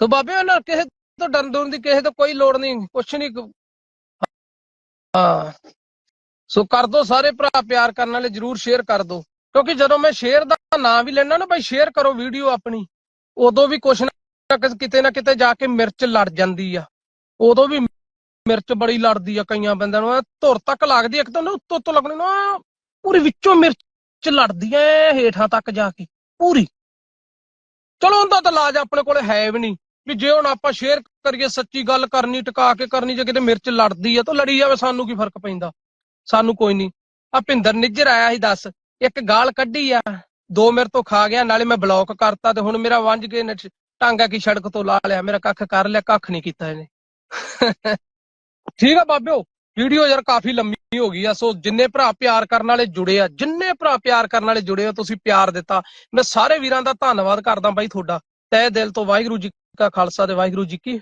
ਸੋ ਬਾਬੇ, ਉਹਨਾਂ ਕਿਸੇ ਤੋਂ ਡਰਨ ਡਰਨ ਦੀ ਕਿਸੇ ਤੋਂ ਕੋਈ ਲੋੜ ਨਹੀਂ, ਕੁਛ ਨਹੀਂ। ਹਾਂ। ਸੋ ਕਰ ਦੋ ਸਾਰੇ ਭਰਾ ਪਿਆਰ ਕਰਨ ਵਾਲੇ, ਜਰੂਰ ਸ਼ੇਅਰ ਕਰ ਦੋ। ਕਿਉਂਕਿ ਜਦੋਂ ਮੈਂ ਸ਼ੇਅਰ ਦਾ ਨਾਂ ਵੀ ਲੈਣਾ ਨਾ ਭਾਈ ਸ਼ੇਅਰ ਕਰੋ ਵੀਡੀਓ ਆਪਣੀ, ਉਦੋਂ ਵੀ ਕੁਛ ਨਾ ਕਿਸ- ਕਿਤੇ ਨਾ ਕਿਤੇ ਜਾ ਕੇ ਮਿਰਚ ਲੜ ਜਾਂਦੀ ਆ। ਉਦੋਂ ਵੀ ਮਿਰਚ ਬੜੀ ਲੜਦੀ ਆ ਕਈਆਂ ਬੰਦਿਆਂ ਨੂੰ। ਧੁਰ ਤੱਕ ਲੱਗਦੀ ਇੱਕ ਤਾਂ ਉੱਤੋਂ ਉੱਤੋਂ ਲੱਗਣੀ ਨਾ, ਪੂਰੀ ਵਿੱਚੋਂ ਮਿਰਚ ਲੜਦੀ ਐ ਹੇਠਾਂ ਤੱਕ ਜਾ ਕੇ, ਪੂਰੀ। ਚਲੋ ਉਹਦਾ ਤਾਂ ਇਲਾਜ ਆਪਣੇ ਕੋਲ ਹੈ ਵੀ ਨਹੀਂ। ਵੀ ਜੇ ਹੁਣ ਆਪਾਂ ਸ਼ੇਅਰ ਕਰੀਏ, ਸੱਚੀ ਗੱਲ ਕਰਨੀ, ਟਿਕਾ ਕੇ ਕਰਨੀ, ਜੇ ਕਿਤੇ ਮਿਰਚ ਲੜਦੀ ਆ, ਤਾਂ ਲੜੀ ਜਾਵੇ, ਸਾਨੂੰ ਕੀ ਫ਼ਰਕ ਪੈਂਦਾ? ਸਾਨੂੰ ਕੋਈ ਨਹੀਂ। ਆ ਭਿੰਦਰ ਨਿੱਜਰ ਆਇਆ ਸੀ, ਦੱਸ। ਇੱਕ ਗਾਲ ਕੱਢੀ ਆ, ਦੋ ਮੇਰੇ ਤੋਂ ਖਾ ਗਿਆ, ਨਾਲੇ ਮੈਂ ਬਲੌਕ ਕਰਤਾ ਤੇ ਹੁਣ ਮੇਰਾ ਵੰਜ ਕੇ ਟਾਂਗਾ ਕੀ ਸੜਕ ਤੋਂ ਲਾ ਲਿਆ, ਮੇਰਾ ਕੱਖ ਕਰ ਲਿਆ, ਕੱਖ ਨਹੀਂ ਕੀਤਾ ਇਹਨੇ। ਠੀਕ ਆ ਬਾਬਿਓ, ਵੀਡੀਓ ਯਾਰ ਕਾਫੀ ਲੰਮੀ ਹੋ ਗਈ ਆ, ਸੋ ਜਿੰਨੇ ਭਰਾ ਪਿਆਰ ਕਰਨ ਵਾਲੇ ਜੁੜੇ ਆ, ਜਿੰਨੇ ਭਰਾ ਪਿਆਰ ਕਰਨ ਵਾਲੇ ਜੁੜੇ ਹੋ, ਤੁਸੀਂ ਪਿਆਰ ਦਿੱਤਾ। ਮੈਂ ਸਾਰੇ ਵੀਰਾਂ ਦਾ ਧੰਨਵਾਦ ਕਰਦਾ ਬਾਈ ਤੁਹਾਡਾ। ਤਹਿ ਦਿਲ ਤੋਂ ਵਾਹਿਗੁਰੂ ਜੀ ਕਾ ਖਾਲਸਾ ਤੇ ਵਾਹਿਗੁਰੂ ਜੀ ਕੀ